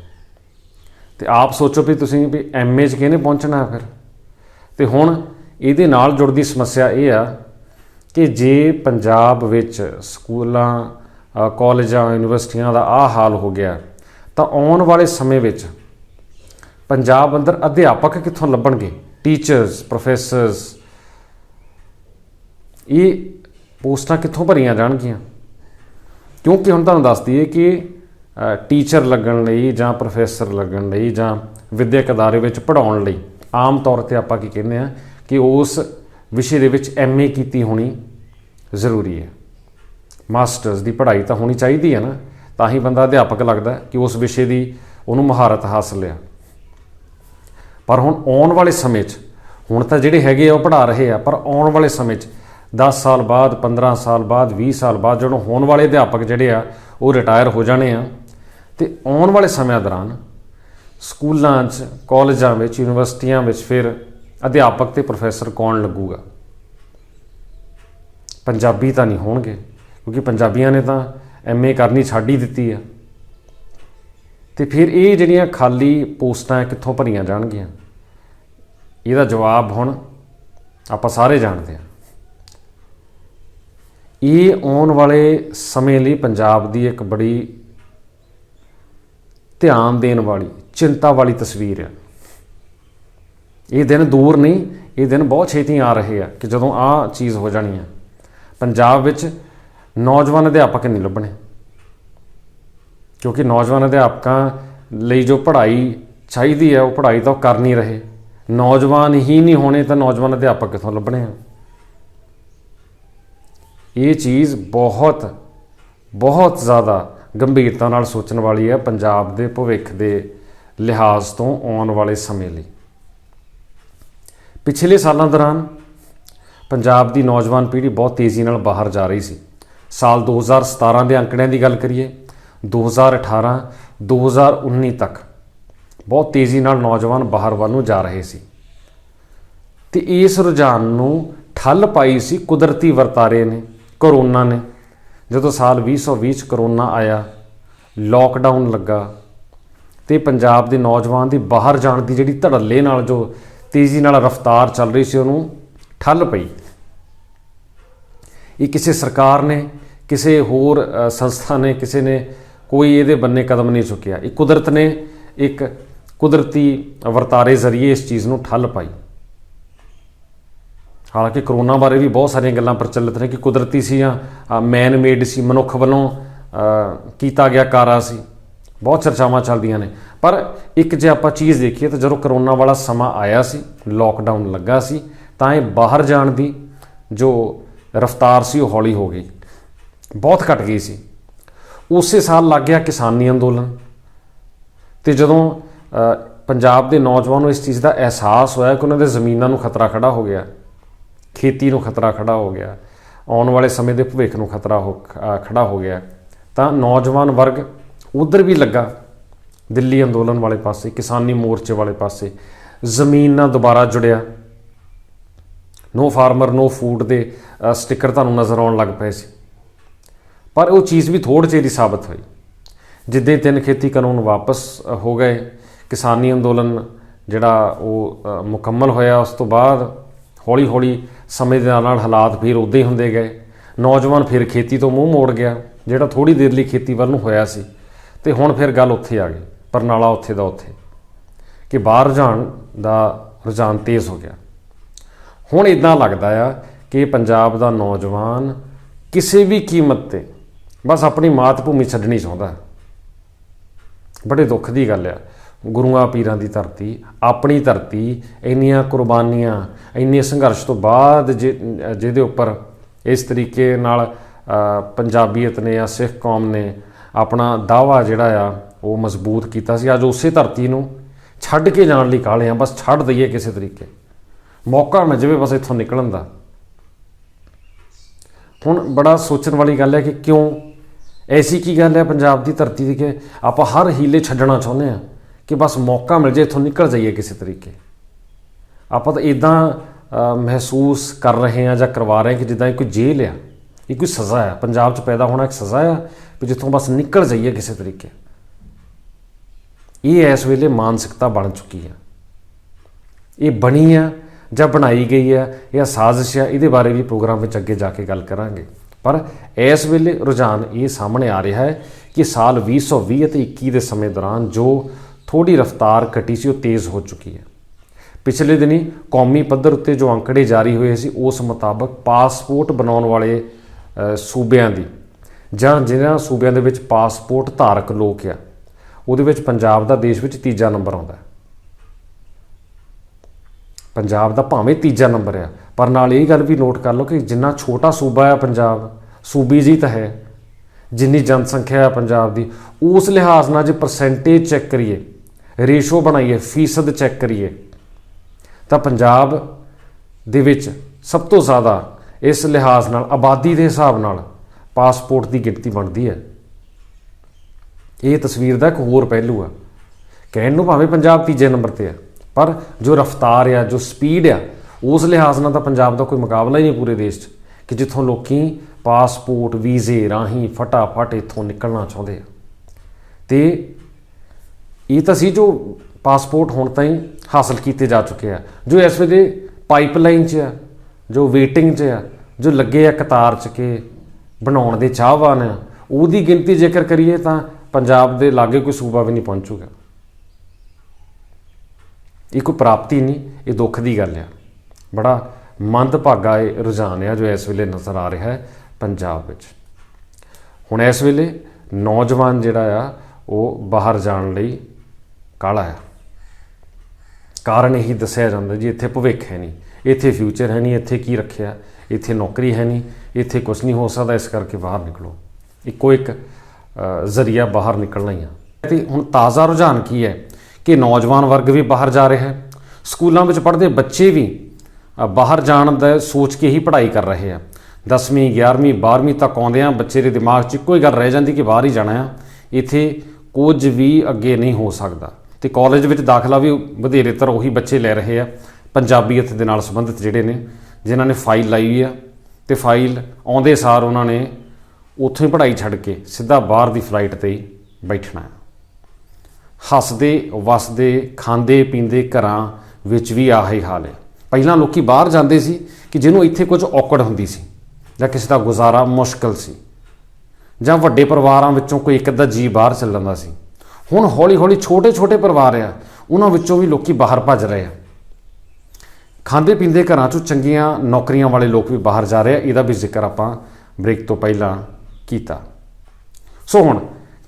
ਤੇ ਆਪ ਸੋਚੋ ਵੀ ਤੁਸੀਂ ਵੀ ਐਮਏ 'ਚ ਕਿਹਨੇ ਪਹੁੰਚਣਾ ਫਿਰ? ਤੇ ਹੁਣ ਇਹਦੇ ਨਾਲ ਜੁੜਦੀ ਸਮੱਸਿਆ ਇਹ ਆ ਕਿ ਜੇ ਪੰਜਾਬ ਵਿੱਚ ਸਕੂਲਾਂ ਅ, ਕਾਲਜਾਂ ਯੂਨੀਵਰਸਿਟੀਆਂ ਦਾ ਆਹ ਹਾਲ ਹੋ ਗਿਆ ਤਾਂ ਆਉਣ ਵਾਲੇ ਸਮੇਂ ਵਿੱਚ ਪੰਜਾਬ ਅੰਦਰ ਅਧਿਆਪਕ ਕਿੱਥੋਂ ਲੱਭਣਗੇ? ਟੀਚਰਸ ਪ੍ਰੋਫੈਸਰਸ ਇਹ ਪੋਸਟਾਂ ਕਿੱਥੋਂ ਭਰੀਆਂ ਜਾਣਗੀਆਂ? ਕਿਉਂਕਿ ਹੁਣ ਤੁਹਾਨੂੰ ਦੱਸ ਦਈਏ ਕਿ ਟੀਚਰ ਲੱਗਣ ਲਈ ਜਾਂ ਪ੍ਰੋਫੈਸਰ ਲੱਗਣ ਲਈ ਜਾਂ ਵਿਦਿਅਕ ਅਦਾਰੇ ਵਿੱਚ ਪੜ੍ਹਾਉਣ ਲਈ ਆਮ ਤੌਰ ਤੇ ਆਪਾਂ ਕੀ ਕਹਿੰਦੇ ਆ ਕਿ ਉਸ ਵਿਸ਼ੇ ਦੇ ਵਿੱਚ ਐਮਏ ਕੀਤੀ ਹੋਣੀ ਜ਼ਰੂਰੀ ਹੈ। ਮਾਸਟਰਸ ਦੀ ਪੜ੍ਹਾਈ ਤਾਂ ਹੋਣੀ ਚਾਹੀਦੀ ਹੈ ਨਾ, ਤਾਂ ਹੀ ਬੰਦਾ ਅਧਿਆਪਕ ਲੱਗਦਾ ਕਿ ਉਸ ਵਿਸ਼ੇ ਦੀ ਉਹਨੂੰ ਮਹਾਰਤ ਹਾਸਲ ਆ ਪਰ ਹੁਣ ਆਉਣ ਵਾਲੇ ਸਮੇਂ 'ਚ, ਹੁਣ ਤਾਂ ਜਿਹੜੇ ਹੈਗੇ ਆ ਉਹ ਪੜ੍ਹਾ ਰਹੇ ਆ, ਪਰ ਆਉਣ ਵਾਲੇ ਸਮੇਂ 'ਚ 10 ਸਾਲ ਬਾਅਦ 15 ਸਾਲ ਬਾਅਦ 20 ਸਾਲ ਬਾਅਦ ਜਦੋਂ ਹੋਣ ਵਾਲੇ ਅਧਿਆਪਕ ਜਿਹੜੇ ਆ, ਉਹ ਰਿਟਾਇਰ ਹੋ ਜਾਣੇ ਆ। ਤੇ ਆਉਣ ਵਾਲੇ ਸਮਿਆਂ ਦੌਰਾਨ ਸਕੂਲਾਂ 'ਚ, ਕਾਲਜਾਂ ਵਿੱਚ, ਯੂਨੀਵਰਸਿਟੀਆਂ ਵਿੱਚ ਫਿਰ ਅਧਿਆਪਕ ਤੇ ਪ੍ਰੋਫੈਸਰ ਕੌਣ ਲੱਗੂਗਾ? ਪੰਜਾਬੀ ਤਾਂ ਨਹੀਂ ਹੋਣਗੇ, ਕਿਉਂਕਿ ਪੰਜਾਬੀਆਂ ਨੇ ਤਾਂ ਐਮਏ ਕਰਨੀ ਛੱਡ ਹੀ ਦਿੱਤੀ ਆ। ਤੇ ਫਿਰ ਇਹ ਜਿਹੜੀਆਂ ਖਾਲੀ ਪੋਸਟਾਂ ਕਿੱਥੋਂ ਭਰੀਆਂ ਜਾਣਗੀਆਂ? ਇਹਦਾ ਜਵਾਬ ਹੁਣ ਆਪਾਂ ਸਾਰੇ ਜਾਣਦੇ ਹਾਂ ਇਹ ਆਉਣ ਵਾਲੇ ਸਮੇਂ ਲਈ ਪੰਜਾਬ ਦੀ ਇੱਕ ਬੜੀ ਧਿਆਨ ਦੇਣ ਵਾਲੀ, ਚਿੰਤਾ ਵਾਲੀ ਤਸਵੀਰ ਹੈ ਇਹ ਦਿਨ ਦੂਰ ਨਹੀਂ, ਇਹ ਦਿਨ ਬਹੁਤ ਛੇਤੀ ਆ ਰਹੇ ਆ ਕਿ ਜਦੋਂ ਆਹ ਚੀਜ਼ ਹੋ ਜਾਣੀ ਆ। ਪੰਜਾਬ ਵਿੱਚ ਨੌਜਵਾਨ ਅਧਿਆਪਕ ਨਹੀਂ ਲੱਭਣੇ। ਕਿਉਂਕਿ ਨੌਜਵਾਨ ਅਧਿਆਪਕਾਂ ਲਈ ਜੋ ਪੜ੍ਹਾਈ ਚਾਹੀਦੀ ਹੈ ਉਹ ਪੜ੍ਹਾਈ ਤਾਂ ਉਹ ਕਰ ਨਹੀਂ ਰਹੇ। ਨੌਜਵਾਨ ਹੀ ਨਹੀਂ ਹੋਣੇ ਤਾਂ ਨੌਜਵਾਨ ਅਧਿਆਪਕ ਕਿੱਥੋਂ ਲੱਭਣੇ ਆ? ਇਹ ਚੀਜ਼ ਬਹੁਤ ਬਹੁਤ ਜ਼ਿਆਦਾ ਗੰਭੀਰਤਾ ਨਾਲ ਸੋਚਣ ਵਾਲੀ ਹੈ ਪੰਜਾਬ ਦੇ ਭਵਿੱਖ ਦੇ ਲਿਹਾਜ਼ ਤੋਂ ਆਉਣ ਵਾਲੇ ਸਮੇਂ ਲਈ। ਪਿਛਲੇ ਸਾਲਾਂ ਦੌਰਾਨ ਪੰਜਾਬ ਦੀ ਨੌਜਵਾਨ ਪੀੜ੍ਹੀ ਬਹੁਤ ਤੇਜ਼ੀ ਨਾਲ ਬਾਹਰ ਜਾ ਰਹੀ ਸੀ। ਸਾਲ 2017 ਦੇ ਅੰਕੜਿਆਂ ਦੀ ਗੱਲ ਕਰੀਏ 2018 2019 ਤੱਕ ਬਹੁਤ ਤੇਜ਼ੀ ਨਾਲ ਨੌਜਵਾਨ ਬਾਹਰ ਵੱਲ ਨੂੰ ਜਾ ਰਹੇ ਸੀ। ਤੇ ਇਸ ਰੁਝਾਨ ਨੂੰ ਠੱਲ ਪਾਈ ਸੀ ਕੁਦਰਤੀ ਵਰਤਾਰੇ ਨੇ। ਕਰੋਨਾ ਨੇ। ਜਦੋਂ ਸਾਲ 2020 ਚ ਕਰੋਨਾ ਆਇਆ ਲੋਕਡਾਊਨ ਲੱਗਾ ਤੇ ਪੰਜਾਬ ਦੇ ਨੌਜਵਾਨ ਦੀ ਬਾਹਰ ਜਾਣ ਦੀ ਜਿਹੜੀ ਧੜੱਲੇ ਨਾਲ ਜੋ ਤੇਜ਼ੀ ਨਾਲ ਰਫ਼ਤਾਰ ਚੱਲ ਰਹੀ ਸੀ, ਉਹਨੂੰ ਠੱਲ ਪਈ। ਇਹ ਕਿਸੇ ਸਰਕਾਰ ਨੇ, ਕਿਸੇ ਹੋਰ ਸੰਸਥਾ ਨੇ, ਕਿਸੇ ਨੇ ਕੋਈ ਇਹਦੇ ਬੰਨੇ ਕਦਮ ਨਹੀਂ ਚੁੱਕਿਆ। ਇਹ ਕੁਦਰਤ ਨੇ ਇੱਕ ਕੁਦਰਤੀ ਵਰਤਾਰੇ ਜ਼ਰੀਏ ਇਸ ਚੀਜ਼ ਨੂੰ ਠੱਲ ਪਾਈ। ਹਾਲਾਂਕਿ ਕਰੋਨਾ ਬਾਰੇ ਵੀ ਬਹੁਤ ਸਾਰੀਆਂ ਗੱਲਾਂ ਪ੍ਰਚਲਿਤ ਨੇ ਕਿ ਕੁਦਰਤੀ ਸੀ ਜਾਂ ਮੈਨ ਮੇਡ ਸੀ, ਮਨੁੱਖ ਵੱਲੋਂ ਕੀਤਾ ਗਿਆ ਕਾਰਾ ਸੀ। ਬਹੁਤ ਚਰਚਾਵਾਂ ਚੱਲਦੀਆਂ ਨੇ। ਪਰ ਇੱਕ ਜੇ ਆਪਾਂ ਚੀਜ਼ ਦੇਖੀਏ ਤਾਂ ਜਦੋਂ ਕਰੋਨਾ ਵਾਲਾ ਸਮਾਂ ਆਇਆ ਸੀ ਲੋਕਡਾਊਨ ਲੱਗਾ ਸੀ, ਤਾਂ ਇਹ ਬਾਹਰ ਜਾਣ ਦੀ ਜੋ ਰਫ਼ਤਾਰ ਸੀ ਉਹ ਹੌਲੀ ਹੋ ਗਈ। ਬਹੁਤ ਘਟ ਗਈ ਸੀ। ਉਸੇ ਸਾਲ ਲੱਗ ਗਿਆ ਕਿਸਾਨੀ ਅੰਦੋਲਨ। ਤੇ ਜਦੋਂ ਪੰਜਾਬ ਦੇ ਨੌਜਵਾਨ ਨੂੰ ਇਸ ਚੀਜ਼ ਦਾ ਅਹਿਸਾਸ ਹੋਇਆ ਕਿ ਉਹਨਾਂ ਦੇ ਜ਼ਮੀਨਾਂ ਨੂੰ ਖਤਰਾ ਖੜਾ ਹੋ ਗਿਆ ਖੇਤੀ ਨੂੰ ਖਤਰਾ ਖੜਾ ਹੋ ਗਿਆ ਆਉਣ ਵਾਲੇ ਸਮੇਂ ਦੇ ਭਵਿੱਖ ਨੂੰ ਖਤਰਾ ਹੋ ਅ, ਖੜਾ ਹੋ ਗਿਆ ਤਾਂ ਨੌਜਵਾਨ ਵਰਗ ਉਧਰ ਵੀ ਲੱਗਾ ਦਿੱਲੀ ਅੰਦੋਲਨ ਵਾਲੇ ਪਾਸੇ ਕਿਸਾਨੀ ਮੋਰਚੇ ਵਾਲੇ ਪਾਸੇ ਜ਼ਮੀਨ ਨਾਲ ਦੁਬਾਰਾ ਜੁੜਿਆ। ਨੋ ਫਾਰਮਰ ਨੋ ਫੂਡ ਦੇ ਅ, ਸਟicker ਤੁਹਾਨੂੰ ਨਜ਼ਰ ਆਉਣ ਲੱਗ ਪਏ ਸੀ। ਪਰ ਉਹ ਚੀਜ਼ ਵੀ ਥੋੜ੍ਹੀ ਚਿਰ ਸਾਬਤ ਹੋਈ। ਜਿੱਦਾਂ ਤਿੰਨ ਖੇਤੀ ਕਾਨੂੰਨ ਵਾਪਸ ਹੋ ਗਏ ਕਿਸਾਨੀ ਅੰਦੋਲਨ ਜਿਹੜਾ ਉਹ ਮੁਕੰਮਲ ਹੋਇਆ ਉਸ ਤੋਂ ਬਾਅਦ ਹੌਲੀ ਹੌਲੀ ਸਮੇਂ ਦੇ ਨਾਲ ਨਾਲ ਹਾਲਾਤ ਫਿਰ ਉਦਾਂ ਹੀ ਹੁੰਦੇ ਗਏ। ਨੌਜਵਾਨ ਫਿਰ ਖੇਤੀ ਤੋਂ ਮੂੰਹ ਮੋੜ ਗਿਆ, ਜਿਹੜਾ ਥੋੜੀ ਦੇਰ ਲਈ ਖੇਤੀ ਵੱਲ ਨੂੰ ਹੋਇਆ ਸੀ। ਤੇ ਹੁਣ ਫਿਰ ਗੱਲ ਉੱਥੇ ਆ ਗਈ, ਪਰਨਾਲਾ ਉੱਥੇ ਦਾ ਉੱਥੇ। ਕਿ ਬਾਹਰ ਜਾਣ ਦਾ ਰੁਝਾਨ ਤੇਜ਼ ਹੋ ਗਿਆ। ਹੁਣ ਇਦਾਂ ਲੱਗਦਾ ਆ ਕਿ ਪੰਜਾਬ ਦਾ ਨੌਜਵਾਨ ਕਿਸੇ ਵੀ ਕੀਮਤ ਤੇ ਬਸ ਆਪਣੀ ਮਾਤ ਭੂਮੀ ਛੱਡਣੀ ਚਾਹੁੰਦਾ। ਬੜੇ ਦੁੱਖ ਦੀ ਗੱਲ ਆ। ਗੁਰੂਆਂ ਪੀਰਾਂ ਦੀ ਧਰਤੀ, ਆਪਣੀ ਧਰਤੀ, ਇੰਨੀਆਂ ਕੁਰਬਾਨੀਆਂ, ਇੰਨੇ ਸੰਘਰਸ਼ ਤੋਂ ਬਾਅਦ ਜਿ- ਜਿਹਦੇ ਉੱਪਰ ਇਸ ਤਰੀਕੇ ਨਾਲ ਪੰਜਾਬੀਅਤ ਨੇ ਜਾਂ ਸਿੱਖ ਕੌਮ ਨੇ ਆਪਣਾ ਦਾਵਾ ਜਿਹੜਾ ਆ, ਉਹ ਮਜ਼ਬੂਤ ਕੀਤਾ ਸੀ। ਅੱਜ ਉਸੇ ਧਰਤੀ ਨੂੰ ਛੱਡ ਕੇ ਜਾਣ ਲਈ ਕਾਲੇ ਆ, ਬਸ ਛੱਡ ਦਈਏ ਕਿਸੇ ਤਰੀਕੇ। ਮੌਕਾ ਮਿਲ ਜਾਵੇ ਬਸ ਇੱਥੋਂ ਨਿਕਲਣ ਦਾ। ਹੁਣ ਬੜਾ ਸੋਚਣ ਵਾਲੀ ਗੱਲ ਹੈ ਕਿ ਕਿਉਂ? ਐਸੀ ਕੀ ਗੱਲ ਹੈ ਪੰਜਾਬ ਦੀ ਧਰਤੀ ਦੀ ਕਿ ਆਪਾਂ ਹਰ ਹੀਲੇ ਛੱਡਣਾ ਚਾਹੁੰਦੇ ਆ। ਕਿ ਬਸ ਮੌਕਾ ਮਿਲ ਜਾਏ, ਇੱਥੋਂ ਨਿਕਲ ਜਾਈਏ ਕਿਸੇ ਤਰੀਕੇ। ਆਪਾਂ ਤਾਂ ਇਦਾਂ ਮਹਿਸੂਸ ਕਰ ਰਹੇ ਹਾਂ ਜਾਂ ਕਰਵਾ ਰਹੇ ਹਾਂ ਕਿ ਜਿੱਦਾਂ ਇਹ ਕੋਈ ਜੇਲ੍ਹ ਆ, ਇਹ ਕੋਈ ਸਜ਼ਾ ਹੈ ਪੰਜਾਬ 'ਚ ਪੈਦਾ ਹੋਣਾ ਇੱਕ ਸਜ਼ਾ ਆ ਵੀ ਜਿੱਥੋਂ ਬਸ ਨਿਕਲ ਜਾਈਏ ਕਿਸੇ ਤਰੀਕੇ। ਇਹ ਇਸ ਵੇਲੇ ਮਾਨਸਿਕਤਾ ਬਣ ਚੁੱਕੀ ਆ। ਇਹ ਬਣੀ ਆ ਜਾਂ ਬਣਾਈ ਗਈ ਆ ਜਾਂ ਸਾਜ਼ਿਸ਼ ਆ, ਇਹਦੇ ਬਾਰੇ ਵੀ ਪ੍ਰੋਗਰਾਮ ਵਿੱਚ ਅੱਗੇ ਜਾ ਕੇ ਗੱਲ ਕਰਾਂਗੇ। ਪਰ ਇਸ ਵੇਲੇ ਰੁਝਾਨ ਇਹ ਸਾਹਮਣੇ ਆ ਰਿਹਾ ਹੈ ਕਿ ਸਾਲ 2020 ਅਤੇ 21 ਦੇ ਸਮੇਂ ਦੌਰਾਨ ਜੋ ਥੋੜੀ ਰਫ਼ਤਾਰ ਘਟੀ ਸੀ, ਉਹ ਤੇਜ਼ ਹੋ ਚੁੱਕੀ ਹੈ। ਪਿਛਲੇ ਦਿਨੀ ਕੌਮੀ ਪੱਧਰ ਉੱਤੇ ਜੋ ਅੰਕੜੇ ਜਾਰੀ ਹੋਏ ਸੀ, ਉਸ ਮੁਤਾਬਕ ਪਾਸਪੋਰਟ ਬਣਾਉਣ ਵਾਲੇ ਸੂਬਿਆਂ ਦੀ, ਜਾਂ ਜਿਨ੍ਹਾਂ ਸੂਬਿਆਂ ਦੇ ਵਿੱਚ ਪਾਸਪੋਰਟ ਧਾਰਕ ਲੋਕ ਆ, ਉਹਦੇ ਵਿੱਚ ਪੰਜਾਬ ਦਾ ਦੇਸ਼ ਵਿੱਚ ਤੀਜਾ ਨੰਬਰ ਆਉਂਦਾ ਹੈ। ਪੰਜਾਬ ਦਾ ਭਾਵੇਂ ਤੀਜਾ ਨੰਬਰ ਆ, ਪਰ ਨਾਲ ਇਹ ਗੱਲ ਵੀ ਨੋਟ ਕਰ ਲਓ ਕਿ ਜਿੰਨਾ ਛੋਟਾ ਸੂਬਾ ਆ ਪੰਜਾਬ, ਸੂਬੀ ਜੀ ਤਾਂ ਹੈ, ਜਿੰਨੀ ਜਨਸੰਖਿਆ ਹੈ ਪੰਜਾਬ ਦੀ, ਉਸ ਲਿਹਾਜ਼ ਨਾਲ ਜੇ ਪਰਸੈਂਟੇਜ ਚੈੱਕ ਕਰੀਏ ਰੇਸ਼ੋ ਬਣਾਈਏ, ਫੀਸਦ ਚੈੱਕ ਕਰੀਏ। ਤਾਂ ਪੰਜਾਬ ਦੇ ਵਿੱਚ ਸਭ ਤੋਂ ਜ਼ਿਆਦਾ ਇਸ ਲਿਹਾਜ਼ ਨਾਲ, ਆਬਾਦੀ ਦੇ ਹਿਸਾਬ ਨਾਲ ਪਾਸਪੋਰਟ ਦੀ ਗਿਣਤੀ ਬਣਦੀ ਹੈ। ਇਹ ਤਸਵੀਰ ਦਾ ਇੱਕ ਹੋਰ ਪਹਿਲੂ ਆ। ਕਹਿਣ ਨੂੰ ਭਾਵੇਂ ਪੰਜਾਬ ਤੀਜੇ ਨੰਬਰ ਤੇ ਆ, ਪਰ ਜੋ ਰਫ਼ਤਾਰ ਆ, ਜੋ ਸਪੀਡ ਆ, ਉਸ ਲਿਹਾਜ਼ ਨਾਲ ਤਾਂ ਪੰਜਾਬ ਦਾ ਕੋਈ ਮੁਕਾਬਲਾ ਹੀ ਨਹੀਂ ਪੂਰੇ ਦੇਸ਼ 'ਚ, ਕਿ ਜਿੱਥੋਂ ਲੋਕੀ ਪਾਸਪੋਰਟ, ਵੀਜ਼ੇ ਰਾਹੀਂ ਫਟਾਫਟ ਇੱਥੋਂ ਨਿਕਲਣਾ ਚਾਹੁੰਦੇ ਆ। ਤੇ ਇਹ ਤਾਂ ਸੀ ਜੋ ਪਾਸਪੋਰਟ ਹੁਣ ਤਾਈਂ ਹਾਸਲ ਕੀਤੇ ਜਾ ਚੁੱਕੇ ਆ, ਜੋ ਇਸ ਵੇਲੇ ਪਾਈਪਲਾਈਨ 'ਚ ਆ, ਜੋ ਵੇਟਿੰਗ 'ਚ ਆ, ਜੋ ਲੱਗੇ ਆ ਕਤਾਰ 'ਚ ਕੇ ਬਣਾਉਣ ਦੇ ਚਾਹਵਾਨ ਆ, ਉਹਦੀ ਗਿਣਤੀ ਜੇਕਰ ਕਰੀਏ ਤਾਂ ਪੰਜਾਬ ਦੇ ਲਾਗੇ ਕੋਈ ਸੂਬਾ ਵੀ ਨਹੀਂ ਪਹੁੰਚੂਗਾ ਇਹ ਕੋਈ ਪ੍ਰਾਪਤੀ ਨਹੀਂ, ਇਹ ਦੁੱਖ ਦੀ ਗੱਲ ਆ। ਬੜਾ ਮੰਦਭਾਗਾ ਇਹ ਰੁਝਾਨ ਆ ਜੋ ਇਸ ਵੇਲੇ ਨਜ਼ਰ ਆ ਰਿਹਾ ਹੈ ਪੰਜਾਬ ਵਿੱਚ। ਹੁਣ ਇਸ ਵੇਲੇ ਨੌਜਵਾਨ ਜਿਹੜਾ ਆ, ਉਹ ਬਾਹਰ ਜਾਣ ਲਈ ਕਾਲਾ ਆ ਕਾਰਨ ਇਹੀ ਦੱਸਿਆ ਜਾਂਦਾ ਜੀ, ਇੱਥੇ ਭਵਿੱਖ ਹੈ ਨਹੀਂ। ਇੱਥੇ ਫਿਊਚਰ ਹੈ ਨਹੀਂ, ਇੱਥੇ ਕੀ ਰੱਖਿਆ? ਇੱਥੇ ਨੌਕਰੀ ਹੈ ਨਹੀਂ, ਇੱਥੇ ਕੁਝ ਨਹੀਂ ਹੋ ਸਕਦਾ, ਇਸ ਕਰਕੇ ਬਾਹਰ ਨਿਕਲੋ। ਇੱਕੋ ਇੱਕ ਜ਼ਰੀਆ ਬਾਹਰ ਨਿਕਲਣਾ ਹੀ ਆ। ਤੇ ਹੁਣ ਤਾਜ਼ਾ ਰੁਝਾਨ ਕੀ ਹੈ? ਕਿ ਨੌਜਵਾਨ ਵਰਗ ਵੀ ਬਾਹਰ ਜਾ ਰਿਹਾ ਹੈ। ਸਕੂਲਾਂ ਵਿੱਚ ਪੜ੍ਹਦੇ ਬੱਚੇ ਵੀ ਬਾਹਰ ਜਾਣ ਦਾ ਸੋਚ ਕੇ ਹੀ ਪੜ੍ਹਾਈ ਕਰ ਰਹੇ ਆ। 10ਵੀਂ 11ਵੀਂ 12ਵੀਂ ਤੱਕ ਆਉਂਦੇ ਆ, ਬੱਚੇ ਦੇ ਦਿਮਾਗ 'ਚ ਇੱਕੋ ਹੀ ਗੱਲ ਰਹਿ ਜਾਂਦੀ ਕਿ ਬਾਹਰ ਹੀ ਜਾਣਾ ਆ। ਇੱਥੇ ਕੁਝ ਵੀ ਅੱਗੇ ਨਹੀਂ ਹੋ ਸਕਦਾ। ਤੇ ਕਾਲਜ ਵਿੱਚ ਦਾਖਲਾ ਵੀ ਵਧੇਰੇ ਤਰ ਉਹੀ ਬੱਚੇ ਲੈ ਰਹੇ ਆ ਪੰਜਾਬੀਅਤ ਦੇ ਨਾਲ ਸੰਬੰਧਿਤ ਜਿਹੜੇ ਨੇ, ਜਿਨ੍ਹਾਂ ਨੇ ਫਾਈਲ ਲਾਈ ਆ ਤੇ ਫਾਈਲ ਆਉਂਦੇ ਸਾਰ ਉਹਨਾਂ ਨੇ ਉੱਥੋਂ ਹੀ ਪੜ੍ਹਾਈ ਛੱਡ ਕੇ ਸਿੱਧਾ ਬਾਹਰ ਦੀ ਫਲਾਈਟ ਤੇ ਬੈਠਣਾ ਹੈ। ਹੱਸਦੇ, ਵਸਦੇ, ਖਾਂਦੇ, ਪੀਂਦੇ ਘਰਾਂ ਵਿੱਚ ਵੀ ਆਹੀ ਹਾਲ ਹੈ। ਪਹਿਲਾਂ ਲੋਕੀ ਬਾਹਰ ਜਾਂਦੇ ਸੀ ਕਿ ਜਿਹਨੂੰ ਇੱਥੇ ਕੁਝ ਔਕੜ ਹੁੰਦੀ ਸੀ ਜਾਂ ਕਿਸੇ ਦਾ ਗੁਜ਼ਾਰਾ ਮੁਸ਼ਕਲ ਸੀ ਜਾਂ ਵੱਡੇ ਪਰਿਵਾਰਾਂ ਵਿੱਚੋਂ ਕੋਈ ਇੱਕ ਅੱਧਾ ਜੀ ਬਾਹਰ ਚੱਲ ਜਾਂਦਾ ਸੀ। ਹੁਣ ਹੌਲੀ ਹੌਲੀ ਛੋਟੇ ਛੋਟੇ ਪਰਿਵਾਰ ਆ, ਉਹਨਾਂ ਵਿੱਚੋਂ ਵੀ ਲੋਕੀ ਬਾਹਰ ਭੱਜ ਰਹੇ ਆ। ਖਾਂਦੇ ਪੀਂਦੇ ਘਰਾਂ ਚੋਂ ਚੰਗੀਆਂ ਨੌਕਰੀਆਂ ਵਾਲੇ ਲੋਕ ਵੀ ਬਾਹਰ ਜਾ ਰਹੇ ਆ, ਇਹਦਾ ਵੀ ਜ਼ਿਕਰ ਆਪਾਂ ਬ੍ਰੇਕ ਤੋਂ ਪਹਿਲਾਂ ਕੀਤਾ। ਸੋ ਹੁਣ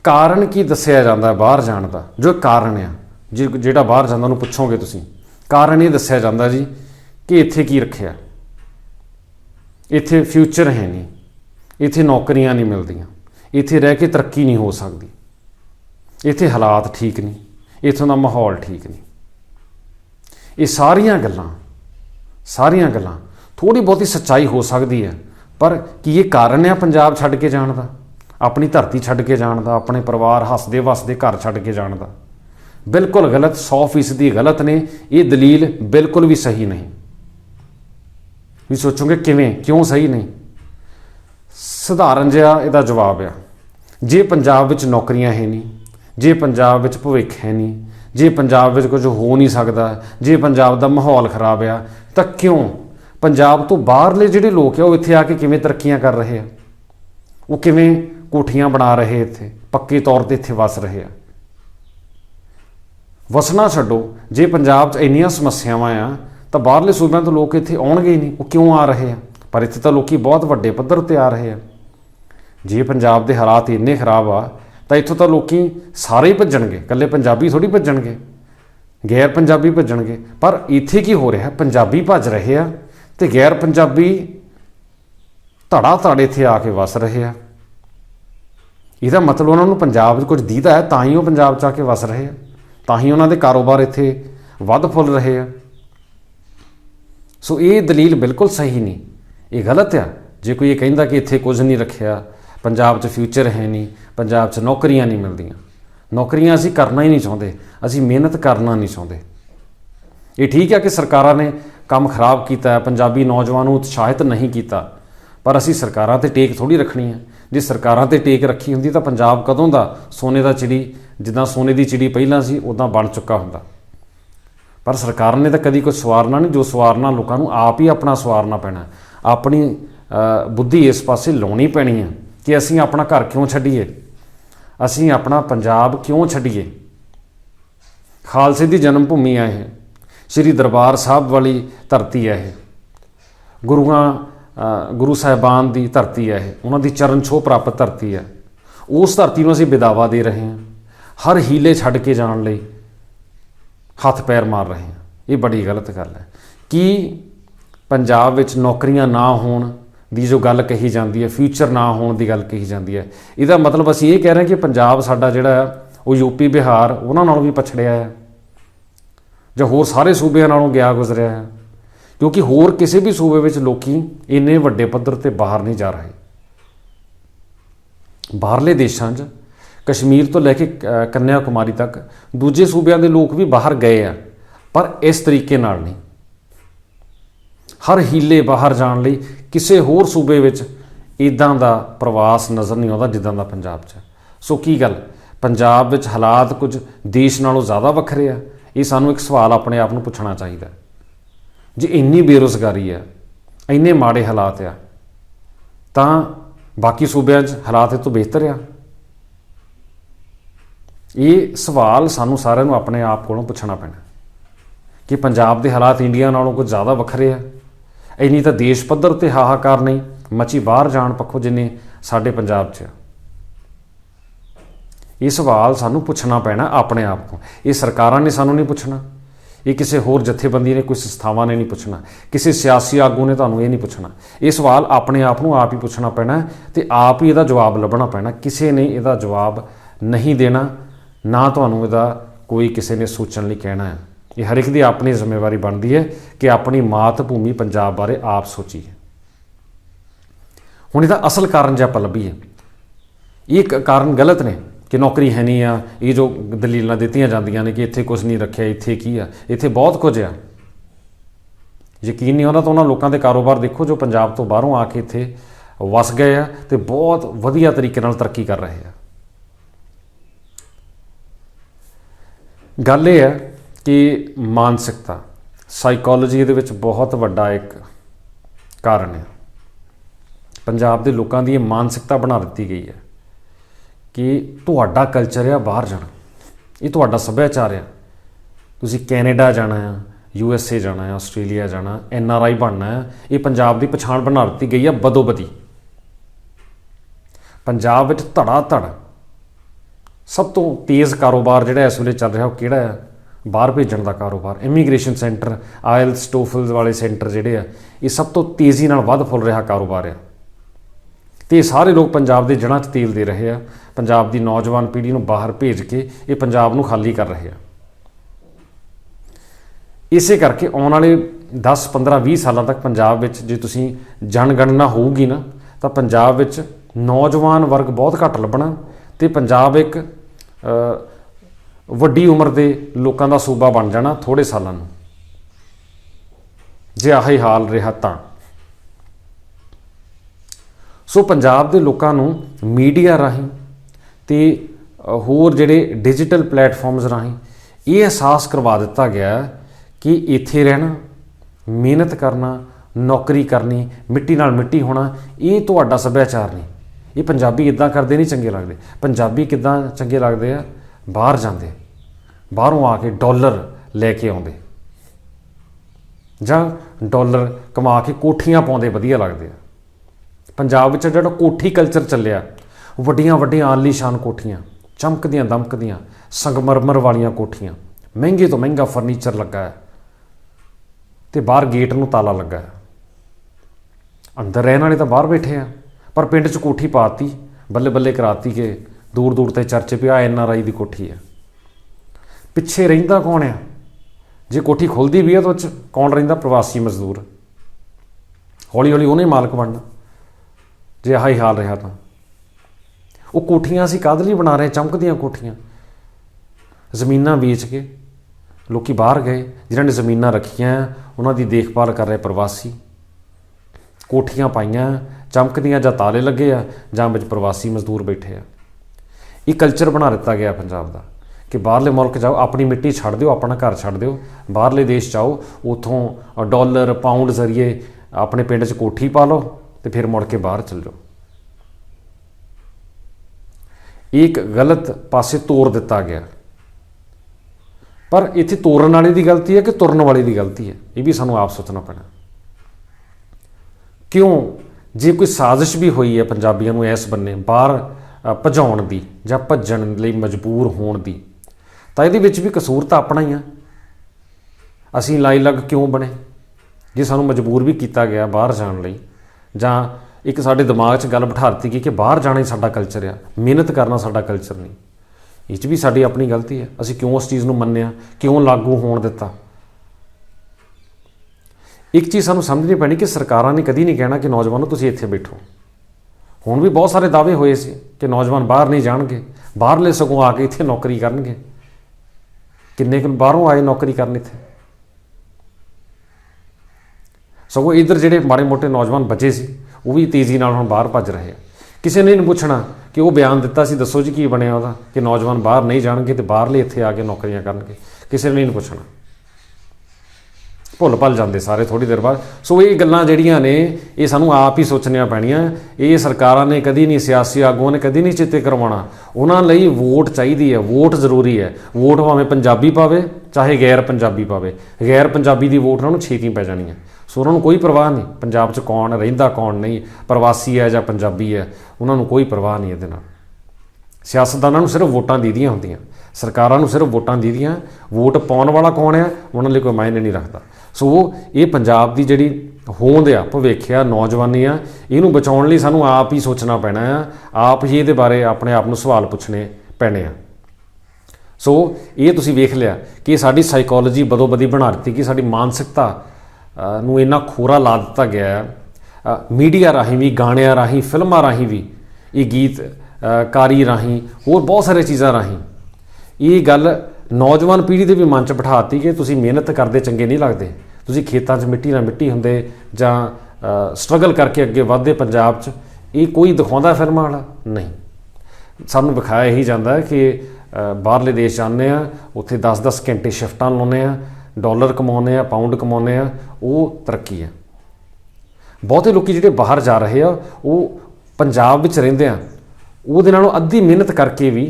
ਕਾਰਨ ਕੀ ਦੱਸਿਆ ਜਾਂਦਾ ਹੈ ਬਾਹਰ ਜਾਣ ਦਾ? ਜੋ ਕਾਰਨ ਆ, ਜੇ ਜਿਹੜਾ ਬਾਹਰ ਜਾਂਦਾ ਉਹਨੂੰ ਪੁੱਛੋਗੇ ਤੁਸੀਂ। ਕਾਰਨ ਇਹ ਦੱਸਿਆ ਜਾਂਦਾ ਜੀ ਕਿ ਇੱਥੇ ਕੀ ਰੱਖਿਆ? ਇੱਥੇ ਫਿਊਚਰ ਹੈ ਨਹੀਂ। ਇੱਥੇ ਨੌਕਰੀਆਂ ਨਹੀਂ ਮਿਲਦੀਆਂ। ਇੱਥੇ ਰਹਿ ਕੇ ਤਰੱਕੀ ਨਹੀਂ ਹੋ ਸਕਦੀ। ਇੱਥੇ ਹਾਲਾਤ ਠੀਕ ਨਹੀਂ, ਇੱਥੋਂ ਦਾ ਮਾਹੌਲ ਠੀਕ ਨਹੀਂ। ਇਹ ਸਾਰੀਆਂ ਗੱਲਾਂ ਸਾਰੀਆਂ ਗੱਲਾਂ ਥੋੜੀ ਬਹੁਤੀ ਸੱਚਾਈ ਹੋ ਸਕਦੀ ਹੈ, ਪਰ ਕੀ ਇਹ ਕਾਰਨ ਹੈ ਪੰਜਾਬ ਛੱਡ ਕੇ ਜਾਣ ਦਾ? ਆਪਣੀ ਧਰਤੀ ਛੱਡ ਕੇ ਜਾਣ ਦਾ, ਆਪਣੇ ਪਰਿਵਾਰ ਹੱਸਦੇ ਵਸਦੇ ਘਰ ਛੱਡ ਕੇ ਜਾਣ ਦਾ? ਬਿਲਕੁਲ ਗਲਤ 100% ਦੀ ਗਲਤ ਨੇ, ਇਹ ਦਲੀਲ ਬਿਲਕੁਲ ਵੀ ਸਹੀ ਨਹੀਂ। ਵੀ ਸੋਚੋਗੇ ਕਿਵੇਂ, ਕਿਉਂ ਸਹੀ ਨਹੀਂ? ਸਧਾਰਨ ਜਿਹਾ ਇਹਦਾ ਜਵਾਬ ਆ, ਜੇ ਪੰਜਾਬ ਵਿੱਚ ਨੌਕਰੀਆਂ ਹੈ ਨਹੀਂ ਜੇ ਪੰਜਾਬ ਵਿੱਚ ਭਵਿੱਖ ਹੈ ਨਹੀਂ, ਜੇ ਪੰਜਾਬ ਵਿੱਚ ਕੁਝ ਹੋ ਨਹੀਂ ਸਕਦਾ, ਜੇ ਪੰਜਾਬ ਦਾ ਮਾਹੌਲ ਖਰਾਬ ਆ, ਤਾਂ ਕਿਉਂ? ਪੰਜਾਬ ਤੋਂ ਬਾਹਰਲੇ ਜਿਹੜੇ ਲੋਕ ਆ, ਉਹ ਇੱਥੇ ਆ ਕੇ ਕਿਵੇਂ ਤਰੱਕੀਆਂ ਕਰ ਰਹੇ ਆ? ਉਹ ਕਿਵੇਂ ਕੋਠੀਆਂ ਬਣਾ ਰਹੇ ਇੱਥੇ? ਪੱਕੇ ਤੌਰ ਤੇ ਇੱਥੇ ਵਸ ਰਹੇ ਆ। ਵਸਣਾ ਛੱਡੋ, ਜੇ ਪੰਜਾਬ 'ਚ ਇੰਨੀਆਂ ਸਮੱਸਿਆਵਾਂ ਆ, ਤਾਂ ਬਾਹਰਲੇ ਸੂਬਿਆਂ ਤੋਂ ਲੋਕ ਇੱਥੇ ਆਉਣਗੇ ਹੀ ਨਹੀਂ, ਉਹ ਕਿਉਂ ਆ ਰਹੇ ਆ? ਪਰ ਇੱਥੇ ਤਾਂ ਲੋਕੀ ਬਹੁਤ ਵੱਡੇ ਪੱਧਰ ਤੇ ਆ ਰਹੇ ਆ। ਜੇ ਪੰਜਾਬ ਦੇ ਹਾਲਾਤ ਇੰਨੇ ਖਰਾਬ ਆ ਤਾਂ ਇੱਥੋਂ ਤਾਂ ਲੋਕੀ ਸਾਰੇ ਹੀ ਭੱਜਣਗੇ, ਇਕੱਲੇ ਪੰਜਾਬੀ ਥੋੜੀ ਭੱਜਣਗੇ, ਗੈਰ ਪੰਜਾਬੀ ਭੱਜਣਗੇ। ਪਰ ਇੱਥੇ ਕੀ ਹੋ ਰਿਹਾ? ਪੰਜਾਬੀ ਭੱਜ ਰਹੇ ਆ ਤੇ ਗੈਰ ਪੰਜਾਬੀ ਧੜਾ ਧੜ ਇੱਥੇ ਆ ਕੇ ਵਸ ਰਹੇ ਆ। ਇਹਦਾ ਮਤਲਬ ਉਹਨਾਂ ਨੂੰ ਪੰਜਾਬ 'ਚ ਕੁਝ ਦੀਦਾ ਹੈ, ਤਾਂ ਹੀ ਉਹ ਪੰਜਾਬ 'ਚ ਆ ਕੇ ਵਸ ਰਹੇ ਆ। ਤਾਂ ਹੀ ਉਹਨਾਂ ਦੇ ਕਾਰੋਬਾਰ ਇੱਥੇ ਵੱਧ ਫੁੱਲ ਰਹੇ ਆ। ਸੋ ਇਹ ਦਲੀਲ ਬਿਲਕੁਲ ਸਹੀ ਨਹੀਂ। ਇਹ ਗਲਤ ਆ। ਜੇ ਕੋਈ ਇਹ ਕਹਿੰਦਾ ਕਿ ਇੱਥੇ ਕੁਝ ਨਹੀਂ ਰੱਖਿਆ, ਪੰਜਾਬ 'ਚ ਫਿਊਚਰ ਹੈ ਨਹੀਂ ਪੰਜਾਬ 'ਚ ਨੌਕਰੀਆਂ ਨਹੀਂ ਮਿਲਦੀਆਂ। ਨੌਕਰੀਆਂ ਅਸੀਂ ਕਰਨਾ ਹੀ ਨਹੀਂ ਚਾਹੁੰਦੇ। ਅਸੀਂ ਮਿਹਨਤ ਕਰਨਾ ਨਹੀਂ ਚਾਹੁੰਦੇ। ਇਹ ਠੀਕ ਹੈ ਕਿ ਸਰਕਾਰਾਂ ਨੇ ਕੰਮ ਖਰਾਬ ਕੀਤਾ ਪੰਜਾਬੀ ਨੌਜਵਾਨ ਨੂੰ ਉਤਸ਼ਾਹਿਤ ਨਹੀਂ ਕੀਤਾ, ਪਰ ਅਸੀਂ ਸਰਕਾਰਾਂ ਤੇ ਟੇਕ ਥੋੜੀ ਰੱਖਣੀ ਹੈ। ਜੇ ਸਰਕਾਰਾਂ ਤੇ ਟੇਕ ਰੱਖੀ ਹੁੰਦੀ ਤਾਂ ਪੰਜਾਬ ਕਦੋਂ ਦਾ ਸੋਨੇ ਦਾ ਚਿੜੀ, ਜਿੱਦਾਂ ਸੋਨੇ ਦੀ ਚਿੜੀ ਪਹਿਲਾਂ ਸੀ ਉਦਾਂ ਬਣ ਚੁੱਕਾ ਹੁੰਦਾ। ਪਰ ਸਰਕਾਰ ਨੇ ਤਾਂ ਕਦੀ ਕੋਈ ਸਵਾਰਨਾ ਨਹੀਂ, ਜੋ ਸਵਾਰਨਾ ਲੋਕਾਂ ਨੂੰ ਆਪ ਹੀ ਆਪਣਾ ਸਵਾਰਨਾ ਪੈਣਾ ਆਪਣੀ ਬੁੱਧੀ ਇਸ ਪਾਸੇ ਲਾਉਣੀ ਪੈਣੀ ਹੈ ਕਿ ਅਸੀਂ ਆਪਣਾ ਘਰ ਕਿਉਂ ਛੱਡੀਏ? ਅਸੀਂ ਆਪਣਾ ਪੰਜਾਬ ਕਿਉਂ ਛੱਡੀਏ? ਖਾਲਸੇ ਦੀ ਜਨਮ ਭੂਮੀ ਹੈ ਇਹ। ਸ੍ਰੀ ਦਰਬਾਰ ਸਾਹਿਬ ਵਾਲੀ ਧਰਤੀ ਹੈ ਇਹ। ਗੁਰੂਆਂ ਗੁਰੂ ਸਾਹਿਬਾਨ ਦੀ ਧਰਤੀ ਹੈ ਇਹ। ਉਹਨਾਂ ਦੀ ਚਰਨ ਛੋਹ ਪ੍ਰਾਪਤ ਧਰਤੀ ਹੈ ਉਸ ਧਰਤੀ ਨੂੰ ਅਸੀਂ ਵਿਦਾਵਾ ਦੇ ਰਹੇ ਹਾਂ। ਹਰ ਹੀਲੇ ਛੱਡ ਕੇ ਜਾਣ ਲਈ ਹੱਥ ਪੈਰ ਮਾਰ ਰਹੇ ਹਾਂ। ਇਹ ਬੜੀ ਗਲਤ ਗੱਲ ਹੈ। ਕਿ ਪੰਜਾਬ ਵਿੱਚ ਨੌਕਰੀਆਂ ਨਾ ਹੋਣ ਦੀ ਜੋ ਗੱਲ ਕਹੀ ਜਾਂਦੀ ਹੈ ਫਿਊਚਰ ਨਾ ਹੋਣ ਦੀ ਗੱਲ ਕਹੀ ਜਾਂਦੀ ਹੈ। ਇਹਦਾ ਮਤਲਬ ਅਸੀਂ ਇਹ ਕਹਿ ਰਹੇ ਕਿ ਪੰਜਾਬ ਸਾਡਾ ਜਿਹੜਾ ਹੈ ਉਹ ਯੂਪੀ ਬਿਹਾਰ ਉਹਨਾਂ ਨਾਲੋਂ ਵੀ ਪਛੜਿਆ ਹੈ। ਜਾਂ ਹੋਰ ਸਾਰੇ ਸੂਬਿਆਂ ਨਾਲੋਂ ਗਿਆ ਗੁਜ਼ਰਿਆ ਹੈ। ਕਿਉਂਕਿ ਹੋਰ ਕਿਸੇ ਵੀ ਸੂਬੇ ਵਿੱਚ ਲੋਕੀ ਇੰਨੇ ਵੱਡੇ ਪੱਧਰ ਤੇ ਬਾਹਰ ਨਹੀਂ ਜਾ ਰਹੇ। ਬਾਹਰਲੇ ਦੇਸ਼ਾਂ 'ਚ ਕਸ਼ਮੀਰ ਤੋਂ ਲੈ ਕੇ ਅ, ਕੰਨਿਆ ਕੁਮਾਰੀ ਤੱਕ ਦੂਜੇ ਸੂਬਿਆਂ ਦੇ ਲੋਕ ਵੀ ਬਾਹਰ ਗਏ ਆ ਪਰ ਇਸ ਤਰੀਕੇ ਨਾਲ ਨਹੀਂ। ਹਰ ਹੀਲੇ ਬਾਹਰ ਜਾਣ ਲਈ ਕਿਸੇ ਹੋਰ ਸੂਬੇ ਵਿੱਚ ਇਦਾਂ ਦਾ ਪ੍ਰਵਾਸ ਨਜ਼ਰ ਨਹੀਂ ਆਉਂਦਾ ਜਿੱਦਾਂ ਦਾ ਪੰਜਾਬ 'ਚ ਸੋ ਕੀ ਗੱਲ? ਪੰਜਾਬ ਵਿੱਚ ਹਾਲਾਤ ਕੁਝ ਦੇਸ਼ ਨਾਲੋਂ ਜ਼ਿਆਦਾ ਵੱਖਰੇ ਆ। ਇਹ ਸਾਨੂੰ ਇੱਕ ਸਵਾਲ ਆਪਣੇ ਆਪ ਨੂੰ ਪੁੱਛਣਾ ਚਾਹੀਦਾ ਜੇ ਇੰਨੀ ਬੇਰੁਜ਼ਗਾਰੀ ਆ, ਇੰਨੇ ਮਾੜੇ ਹਾਲਾਤ ਆ, ਤਾਂ ਬਾਕੀ ਸੂਬਿਆਂ 'ਚ ਹਾਲਾਤ ਇਹ ਤੋਂ ਬਿਹਤਰ ਆ? ਇਹ ਸਵਾਲ ਸਾਨੂੰ ਸਾਰਿਆਂ ਨੂੰ ਆਪਣੇ ਆਪ ਕੋਲੋਂ ਪੁੱਛਣਾ ਪੈਣਾ ਕਿ ਪੰਜਾਬ ਦੇ ਹਾਲਾਤ ਇੰਡੀਆ ਨਾਲੋਂ ਕੁਝ ਜ਼ਿਆਦਾ ਵੱਖਰੇ ਆ ਇੰਨੀ ਤਾਂ ਦੇਸ਼ ਪੱਧਰ ਤੇ ਹਾਹਾਕਾਰ ਨਹੀਂ, ਮਚੀ ਬਾਹਰ ਜਾਣ ਪੱਖੋਂ ਜਿੰਨੇ ਸਾਡੇ ਪੰਜਾਬ 'ਚ। ਇਹ ਸਵਾਲ ਸਾਨੂੰ ਪੁੱਛਣਾ ਪੈਣਾ ਆਪਣੇ ਆਪ ਤੋਂ ਇਹ ਸਰਕਾਰਾਂ ਨੇ ਸਾਨੂੰ ਨਹੀਂ ਪੁੱਛਣਾ। ਇਹ ਕਿਸੇ ਹੋਰ ਜਥੇਬੰਦੀ ਨੇ, ਕੋਈ ਸੰਸਥਾਵਾਂ ਨੇ ਨਹੀਂ ਪੁੱਛਣਾ। ਕਿਸੇ ਸਿਆਸੀ ਆਗੂ ਨੇ ਤੁਹਾਨੂੰ ਇਹ ਨਹੀਂ ਪੁੱਛਣਾ। ਇਹ ਸਵਾਲ ਆਪਣੇ ਆਪ ਨੂੰ ਆਪ ਹੀ ਪੁੱਛਣਾ ਪੈਣਾ ਹੈ ਤੇ ਆਪ ਹੀ ਇਹਦਾ ਜਵਾਬ ਲੱਭਣਾ ਪੈਣਾ। ਕਿਸੇ ਨੇ ਇਹਦਾ ਜਵਾਬ ਨਹੀਂ ਦੇਣਾ, ਨਾ ਤੁਹਾਨੂੰ ਇਹਦਾ ਕੋਈ ਕਿਸੇ ਨੇ ਸੋਚਣ ਲਈ ਕਹਿਣਾ ਹੈ। ਇਹ ਹਰ ਇੱਕ ਦੀ ਆਪਣੀ ਜ਼ਿੰਮੇਵਾਰੀ ਬਣਦੀ ਹੈ ਕਿ ਆਪਣੀ ਮਾਤ ਭੂਮੀ ਪੰਜਾਬ ਬਾਰੇ ਆਪ ਸੋਚੀਏ ਹੁਣ ਇਹਦਾ ਅਸਲ ਕਾਰਨ ਜੇ ਆਪਾਂ ਲੱਭੀਏ ਇਹ ਕ- ਕਾਰਨ ਗਲਤ ਨੇ ਕਿ ਨੌਕਰੀ ਹੈ ਨਹੀਂ ਆ, ਇਹ ਜੋ ਦਲੀਲਾਂ ਦਿੱਤੀਆਂ ਜਾਂਦੀਆਂ ਨੇ ਕਿ ਇੱਥੇ ਕੁਝ ਨਹੀਂ ਰੱਖਿਆ, ਇੱਥੇ ਕੀ ਆ, ਇੱਥੇ ਬਹੁਤ ਕੁਝ ਆ। ਯਕੀਨ ਨਹੀਂ ਆਉਂਦਾ ਤਾਂ ਉਹਨਾਂ ਲੋਕਾਂ ਦੇ ਕਾਰੋਬਾਰ ਦੇਖੋ ਜੋ ਪੰਜਾਬ ਤੋਂ ਬਾਹਰੋਂ ਆ ਕੇ ਇੱਥੇ ਵਸ ਗਏ ਆ ਤੇ ਬਹੁਤ ਵਧੀਆ ਤਰੀਕੇ ਨਾਲ ਤਰੱਕੀ ਕਰ ਰਹੇ ਆ। ਗੱਲ ਇਹ ਹੈ ਕਿ ਮਾਨਸਿਕਤਾ ਸਾਈਕੋਲੋਜੀ ਇਹਦੇ ਵਿੱਚ ਬਹੁਤ ਵੱਡਾ ਇੱਕ ਕਾਰਨ ਹੈ। ਪੰਜਾਬ ਦੇ ਲੋਕਾਂ ਦੀ ਇਹ ਮਾਨਸਿਕਤਾ ਬਣਾ ਦਿੱਤੀ ਗਈ ਹੈ ਕਿ ਤੁਹਾਡਾ ਕਲਚਰ ਆ, ਬਾਹਰ ਜਾਣਾ। ਇਹ ਤੁਹਾਡਾ ਸੱਭਿਆਚਾਰ ਆ। ਤੁਸੀਂ ਕੈਨੇਡਾ ਜਾਣਾ ਆ, ਯੂ ਐਸ ਏ ਜਾਣਾ ਆ, ਆਸਟ੍ਰੇਲੀਆ ਜਾਣਾ, ਐਨ ਆਰ ਆਈ ਬਣਨਾ ਆ। ਇਹ ਪੰਜਾਬ ਦੀ ਪਛਾਣ ਬਣਾ ਦਿੱਤੀ ਗਈ ਆ ਬਦੋ ਬਦੀ ਪੰਜਾਬ ਵਿੱਚ ਧੜਾ ਧੜ ਸਭ ਤੋਂ ਤੇਜ਼ ਕਾਰੋਬਾਰ ਜਿਹੜਾ ਇਸ ਵੇਲੇ ਚੱਲ ਰਿਹਾ ਉਹ ਕਿਹੜਾ ਆ? ਬਾਹਰ ਭੇਜਣ ਦਾ ਕਾਰੋਬਾਰ। ਇਮੀਗ੍ਰੇਸ਼ਨ ਸੈਂਟਰ ਆਇਲਸ ਟੋਫਲ ਵਾਲੇ ਸੈਂਟਰ ਜਿਹੜੇ ਆ, ਇਹ ਸਭ ਤੋਂ ਤੇਜ਼ੀ ਨਾਲ ਵੱਧ ਫੁੱਲ ਰਿਹਾ ਕਾਰੋਬਾਰ ਆ। ਤੇ ਇਹ ਸਾਰੇ ਲੋਕ ਪੰਜਾਬ ਦੇ ਜੜ੍ਹਾਂ 'ਚ ਤੇਲ ਦੇ ਰਹੇ ਆ। ਪੰਜਾਬ ਦੀ ਨੌਜਵਾਨ ਪੀੜ੍ਹੀ ਨੂੰ ਬਾਹਰ ਭੇਜ ਕੇ ਇਹ ਪੰਜਾਬ ਨੂੰ ਖਾਲੀ ਕਰ ਰਹੇ ਆ। ਇਸੇ ਕਰਕੇ ਆਉਣ ਵਾਲੇ 10 15 20 ਸਾਲਾਂ ਤੱਕ ਪੰਜਾਬ ਵਿੱਚ ਜੇ ਤੁਸੀਂ ਜਨਗਣਨਾ ਹੋਊਗੀ ਨਾ, ਤਾਂ ਪੰਜਾਬ ਵਿੱਚ ਨੌਜਵਾਨ ਵਰਗ ਬਹੁਤ ਘੱਟ ਲੱਭਣਾ ਤੇ ਪੰਜਾਬ ਇੱਕ ਵੱਡੀ ਉਮਰ ਦੇ ਲੋਕਾਂ ਦਾ ਸੂਬਾ ਬਣ ਜਾਣਾ ਥੋੜੇ ਸਾਲਾਂ ਨੂੰ। ਜੇ ਆਹੀ ਹਾਲ ਰਿਹਾ ਤਾਂ। ਸੋ ਪੰਜਾਬ ਦੇ ਲੋਕਾਂ ਨੂੰ ਮੀਡੀਆ ਰਾਹੀਂ ਤੇ ਹੋਰ ਜਿਹੜੇ ਡਿਜੀਟਲ ਪਲੇਟਫਾਰਮਸ ਰਾਹੀਂ ਇਹ ਅਹਿਸਾਸ ਕਰਵਾ ਦਿੱਤਾ ਗਿਆ ਕਿ ਇੱਥੇ ਰਹਿਣਾ, ਮਿਹਨਤ ਕਰਨਾ, ਨੌਕਰੀ ਕਰਨੀ, ਮਿੱਟੀ ਨਾਲ ਮਿੱਟੀ ਹੋਣਾ, ਇਹ ਤੁਹਾਡਾ ਸੱਭਿਆਚਾਰ ਨਹੀਂ। ਇਹ ਪੰਜਾਬੀ ਇਦਾਂ ਕਰਦੇ ਨਹੀਂ ਚੰਗੇ ਲੱਗਦੇ। ਪੰਜਾਬੀ ਕਿਦਾਂ ਚੰਗੇ ਲੱਗਦੇ ਆ? ਬਾਹਰ ਜਾਂਦੇ, ਬਾਹਰੋਂ ਆ ਕੇ ਡਾਲਰ ਲੈ ਕੇ ਆਉਂਦੇ। ਜਾਂ ਡਾਲਰ ਕਮਾ ਕੇ ਕੋਠੀਆਂ ਪਾਉਂਦੇ, ਵਧੀਆ ਲੱਗਦੇ ਆ। ਪੰਜਾਬ ਵਿੱਚ ਜਿਹੜਾ ਕੋਠੀ ਕਲਚਰ ਚੱਲਿਆ, ਵੱਡੀਆਂ ਵੱਡੀਆਂ ਆਲੀਸ਼ਾਨ ਕੋਠੀਆਂ, ਚਮਕਦੀਆਂ ਦਮਕਦੀਆਂ, ਸੰਗਮਰਮਰ ਵਾਲੀਆਂ ਕੋਠੀਆਂ, ਮਹਿੰਗੇ ਤੋਂ ਮਹਿੰਗਾ ਫਰਨੀਚਰ ਲੱਗਾ ਹੈ ਤੇ ਬਾਹਰ ਗੇਟ ਨੂੰ ਤਾਲਾ ਲੱਗਾ ਹੈ। ਅੰਦਰ ਰਹਿਣ ਵਾਲੇ ਤਾਂ ਬਾਹਰ ਬੈਠੇ ਆ, ਪਰ ਪਿੰਡ 'ਚ ਕੋਠੀ ਪਾਤੀ, ਬੱਲੇ ਬੱਲੇ ਕਰਾਤੀ ਕਿ ਦੂਰ ਦੂਰ ਤੇ ਚਰਚੇ ਪਿਆ ਐਨ ਆਰ ਆਈ ਦੀ ਕੋਠੀ ਹੈ ਪਿੱਛੇ ਰਹਿੰਦਾ ਕੌਣ ਆ? ਜੇ ਕੋਠੀ ਖੁੱਲਦੀ ਵੀ ਹੈ ਤਾਂ ਉਹ 'ਚ ਕੌਣ ਰਹਿੰਦਾ? ਪ੍ਰਵਾਸੀ ਮਜ਼ਦੂਰ। ਹੌਲੀ ਹੌਲੀ ਉਹਨੇ ਮਾਲਕ ਬਣਨਾ। ਜੇ ਆਹ ਹੀ ਹਾਲ ਰਿਹਾ ਤਾਂ। ਉਹ ਕੋਠੀਆਂ ਅਸੀਂ ਕਾਹਦੇ ਲਈ ਬਣਾ ਰਹੇ? ਚਮਕਦੀਆਂ ਕੋਠੀਆਂ। ਜ਼ਮੀਨਾਂ ਵੇਚ ਕੇ ਲੋਕੀ ਬਾਹਰ ਗਏ, ਜਿਨ੍ਹਾਂ ਨੇ ਜ਼ਮੀਨਾਂ ਰੱਖੀਆਂ, ਉਹਨਾਂ ਦੀ ਦੇਖਭਾਲ ਕਰ ਰਹੇ ਪ੍ਰਵਾਸੀ। ਕੋਠੀਆਂ ਪਾਈਆਂ, ਚਮਕਦੀਆਂ ਜਾਂ ਤਾਲੇ ਲੱਗੇ ਆ, ਜਾਂ ਵਿੱਚ ਪ੍ਰਵਾਸੀ ਮਜ਼ਦੂਰ ਬੈਠੇ ਆ। ਇਹ ਕਲਚਰ ਬਣਾ ਦਿੱਤਾ ਗਿਆ ਪੰਜਾਬ ਦਾ ਕਿ ਬਾਹਰਲੇ ਮੁਲਕ ਜਾਓ, ਆਪਣੀ ਮਿੱਟੀ ਛੱਡ ਦਿਓ, ਆਪਣਾ ਘਰ ਛੱਡ ਦਿਓ, ਬਾਹਰਲੇ ਦੇਸ਼ ਜਾਓ, ਉਥੋਂ ਡਾਲਰ ਪਾਉਂਡ ਜ਼ਰੀਏ ਆਪਣੇ ਪਿੰਡ 'ਚ ਕੋਠੀ ਪਾ ਲਓ ਤੇ ਫਿਰ ਮੁੜ ਕੇ ਬਾਹਰ ਚਲ ਜਾਓ। ਇਹ ਇੱਕ ਗਲਤ ਪਾਸੇ ਤੋਰ ਦਿੱਤਾ ਗਿਆ। ਪਰ ਇੱਥੇ ਤੋਰਨ ਵਾਲੇ ਦੀ ਗਲਤੀ ਹੈ ਕਿ ਤੁਰਨ ਵਾਲੇ ਦੀ ਗਲਤੀ ਹੈ? ਇਹ ਵੀ ਸਾਨੂੰ ਆਪ ਸੋਚਣਾ ਪੈਣਾ। ਕਿਉਂ? ਜੇ ਕੋਈ ਸਾਜ਼ਿਸ਼ ਵੀ ਹੋਈ ਹੈ ਪੰਜਾਬੀਆਂ ਨੂੰ ਇਸ ਬੰਨੇ, ਬਾਹਰ ਭਜਾਉਣ ਦੀ ਜਾਂ ਭੱਜਣ ਲਈ ਮਜਬੂਰ ਹੋਣ ਦੀ। ਤਾਂ ਇਹਦੇ ਵਿੱਚ ਵੀ ਕਸੂਰ ਤਾਂ ਆਪਣਾ ਹੀ ਆ। ਅਸੀਂ ਲਾਈ ਲੱਗ ਕਿਉਂ ਬਣੇ? ਜੇ ਸਾਨੂੰ ਮਜਬੂਰ ਵੀ ਕੀਤਾ ਗਿਆ ਬਾਹਰ ਜਾਣ ਲਈ, ਜਾਂ ਇੱਕ ਸਾਡੇ ਦਿਮਾਗ 'ਚ ਗੱਲ ਬਿਠਾ ਦਿੱਤੀ ਗਈ ਕਿ ਬਾਹਰ ਜਾਣਾ ਹੀ ਸਾਡਾ ਕਲਚਰ ਆ, ਮਿਹਨਤ ਕਰਨਾ ਸਾਡਾ ਕਲਚਰ ਨਹੀਂ। ਇਹ 'ਚ ਵੀ ਸਾਡੀ ਆਪਣੀ ਗਲਤੀ ਹੈ ਅਸੀਂ ਕਿਉਂ ਉਸ ਚੀਜ਼ ਨੂੰ ਮੰਨਿਆ? ਕਿਉਂ ਲਾਗੂ ਹੋਣ ਦਿੱਤਾ? ਇੱਕ ਚੀਜ਼ ਸਾਨੂੰ ਸਮਝਣੀ ਪੈਣੀ ਕਿ ਸਰਕਾਰਾਂ ਨੇ ਕਦੀ ਨਹੀਂ ਕਹਿਣਾ ਕਿ ਨੌਜਵਾਨੋ, ਤੁਸੀਂ ਇੱਥੇ ਬੈਠੋ। ਹੁਣ ਵੀ ਬਹੁਤ ਸਾਰੇ ਦਾਅਵੇ ਹੋਏ ਸੀ ਕਿ ਨੌਜਵਾਨ ਬਾਹਰ ਨਹੀਂ ਜਾਣਗੇ, ਬਾਹਰਲੇ ਸਗੋਂ ਆ ਕੇ ਇੱਥੇ ਨੌਕਰੀ ਕਰਨਗੇ। ਕਿੰਨੇ ਕੁ ਬਾਹਰੋਂ ਆਏ ਨੌਕਰੀ ਕਰਨ ਇੱਥੇ? ਸਗੋਂ ਇਧਰ ਜਿਹੜੇ ਮਾੜੇ ਮੋਟੇ ਨੌਜਵਾਨ ਬਚੇ ਸੀ, ਉਹ ਵੀ ਤੇਜ਼ੀ ਨਾਲ ਹੁਣ ਬਾਹਰ ਭੱਜ ਰਹੇ ਆ। ਕਿਸੇ ਨੇ ਨਹੀਂ ਪੁੱਛਣਾ ਕਿ ਉਹ ਬਿਆਨ ਦਿੱਤਾ ਸੀ, ਦੱਸੋ ਜੀ ਕੀ ਬਣਿਆ ਉਹਦਾ, ਕਿ ਨੌਜਵਾਨ ਬਾਹਰ ਨਹੀਂ ਜਾਣਗੇ ਤੇ ਬਾਹਰਲੇ ਇੱਥੇ ਆ ਕੇ ਨੌਕਰੀਆਂ ਕਰਨਗੇ। ਕਿਸੇ ਨੇ ਨਹੀਂ ਪੁੱਛਣਾ। ਭੁੱਲ ਭੱਲ ਜਾਂਦੇ ਸਾਰੇ ਥੋੜੀ ਦੇਰ ਬਾਅਦ। ਸੋ ਇਹ ਗੱਲਾਂ ਜਿਹੜੀਆਂ ਨੇ, ਇਹ ਸਾਨੂੰ ਆਪ ਹੀ ਸੋਚਣੀਆਂ ਪੈਣੀਆਂ। ਇਹ ਸਰਕਾਰਾਂ ਨੇ ਕਦੀ ਨਹੀਂ, ਸਿਆਸੀ ਆਗੂਆਂ ਨੇ ਕਦੀ ਨਹੀਂ ਚਿੱਤੇ ਕਰਵਾਉਣਾ। ਉਹਨਾਂ ਲਈ ਵੋਟ ਚਾਹੀਦੀ ਹੈ, ਵੋਟ ਜ਼ਰੂਰੀ ਹੈ। ਵੋਟ ਭਾਵੇਂ ਪੰਜਾਬੀ ਪਾਵੇ, ਚਾਹੇ ਗੈਰ ਪੰਜਾਬੀ ਪਾਵੇ। ਗੈਰ ਪੰਜਾਬੀ ਦੀ ਵੋਟ ਉਹਨਾਂ ਨੂੰ ਛੇਤੀ ਪੈ ਜਾਣੀ ਹੈ। ਸੋ ਉਹਨਾਂ ਨੂੰ ਕੋਈ ਪਰਵਾਹ ਨਹੀਂ। ਪੰਜਾਬ 'ਚ ਕੌਣ ਰਹਿੰਦਾ, ਕੌਣ ਨਹੀਂ? ਪ੍ਰਵਾਸੀ ਹੈ ਜਾਂ ਪੰਜਾਬੀ ਹੈ? ਉਹਨਾਂ ਨੂੰ ਕੋਈ ਪਰਵਾਹ ਨਹੀਂ ਇਹਦੇ ਨਾਲ। ਸਿਆਸਤਦਾਨਾਂ ਨੂੰ ਸਿਰਫ ਵੋਟਾਂ ਦੀਦੀਆਂ ਹੁੰਦੀਆਂ। ਸਰਕਾਰਾਂ ਨੂੰ ਸਿਰਫ ਵੋਟਾਂ ਦੀਦੀਆਂ ਵੋਟ ਪਾਉਣ ਵਾਲਾ ਕੌਣ ਹੈ? ਉਹਨਾਂ ਲਈ ਕੋਈ ਮਾਇਨੇ ਨਹੀਂ ਰੱਖਦਾ। ਸੋ ਇਹ ਪੰਜਾਬ ਦੀ ਜਿਹੜੀ ਹੋਂਦ ਆ, ਭਵਿੱਖ ਆ, ਨੌਜਵਾਨੀ ਆ, ਇਹਨੂੰ ਬਚਾਉਣ ਲਈ ਸਾਨੂੰ ਆਪ ਹੀ ਸੋਚਣਾ ਪੈਣਾ ਆ, ਆਪ ਹੀ ਇਹਦੇ ਬਾਰੇ ਆਪਣੇ ਆਪ ਨੂੰ ਸਵਾਲ ਪੁੱਛਣੇ ਪੈਣੇ ਆ। ਸੋ ਇਹ ਤੁਸੀਂ ਵੇਖ ਲਿਆ ਕਿ ਸਾਡੀ ਸਾਈਕੋਲੋਜੀ ਬਦੋਬਦੀ ਬਣਾ ਦਿੱਤੀ ਕਿ ਸਾਡੀ ਮਾਨਸਿਕਤਾ ਨੂੰ ਇੰਨਾ ਖੋਰਾ ਲਾ ਦਿੱਤਾ ਗਿਆ ਆ। ਮੀਡੀਆ ਰਾਹੀਂ ਵੀ, ਗਾਣਿਆਂ ਰਾਹੀਂ, ਫਿਲਮਾਂ ਰਾਹੀਂ ਵੀ, ਇਹ ਗੀਤ ਕਾਰੀ ਰਾਹੀਂ, ਹੋਰ ਬਹੁਤ ਸਾਰੇ ਚੀਜ਼ਾਂ ਰਾਹੀਂ। ਇਹ ਗੱਲ ਨੌਜਵਾਨ ਪੀੜ੍ਹੀ ਦੇ ਵੀ ਮਨ 'ਚ ਬਿਠਾਤੀ ਕਿ ਤੁਸੀਂ ਮਿਹਨਤ ਕਰਦੇ ਚੰਗੇ ਨਹੀਂ ਲੱਗਦੇ। ਤੁਸੀਂ ਖੇਤਾਂ 'ਚ ਮਿੱਟੀ ਨਾਲ ਮਿੱਟੀ ਹੁੰਦੇ ਜਾਂ ਸਟਰਗਲ ਕਰਕੇ ਅੱਗੇ ਵਧਦੇ ਪੰਜਾਬ 'ਚ, ਇਹ ਕੋਈ ਦਿਖਾਉਂਦਾ ਫਿਲਮਾਂ ਵਾਲਾ? ਨਹੀਂ। ਸਾਨੂੰ ਵਿਖਾਇਆ ਹੀ ਜਾਂਦਾ ਕਿ ਬਾਹਰਲੇ ਦੇਸ਼ ਜਾਂਦੇ ਆ ਉੱਥੇ 10-10 ਘੰਟੇ ਸ਼ਿਫਟਾਂ ਲਾਉਂਦੇ ਆ ਡਾਲਰ ਕਮਾਉਂਦੇ ਆ ਪਾਉਂਡ ਕਮਾਉਂਦੇ ਆ ਉਹ ਤਰੱਕੀ ਆ ਬਹੁਤੇ ਲੋਕੀ ਜਿਹੜੇ ਬਾਹਰ ਜਾ ਰਹੇ ਆ, ਉਹ ਪੰਜਾਬ ਵਿੱਚ ਰਹਿੰਦੇ ਆ, ਉਹਦੇ ਨਾਲੋਂ ਅੱਧੀ ਮਿਹਨਤ ਕਰਕੇ ਵੀ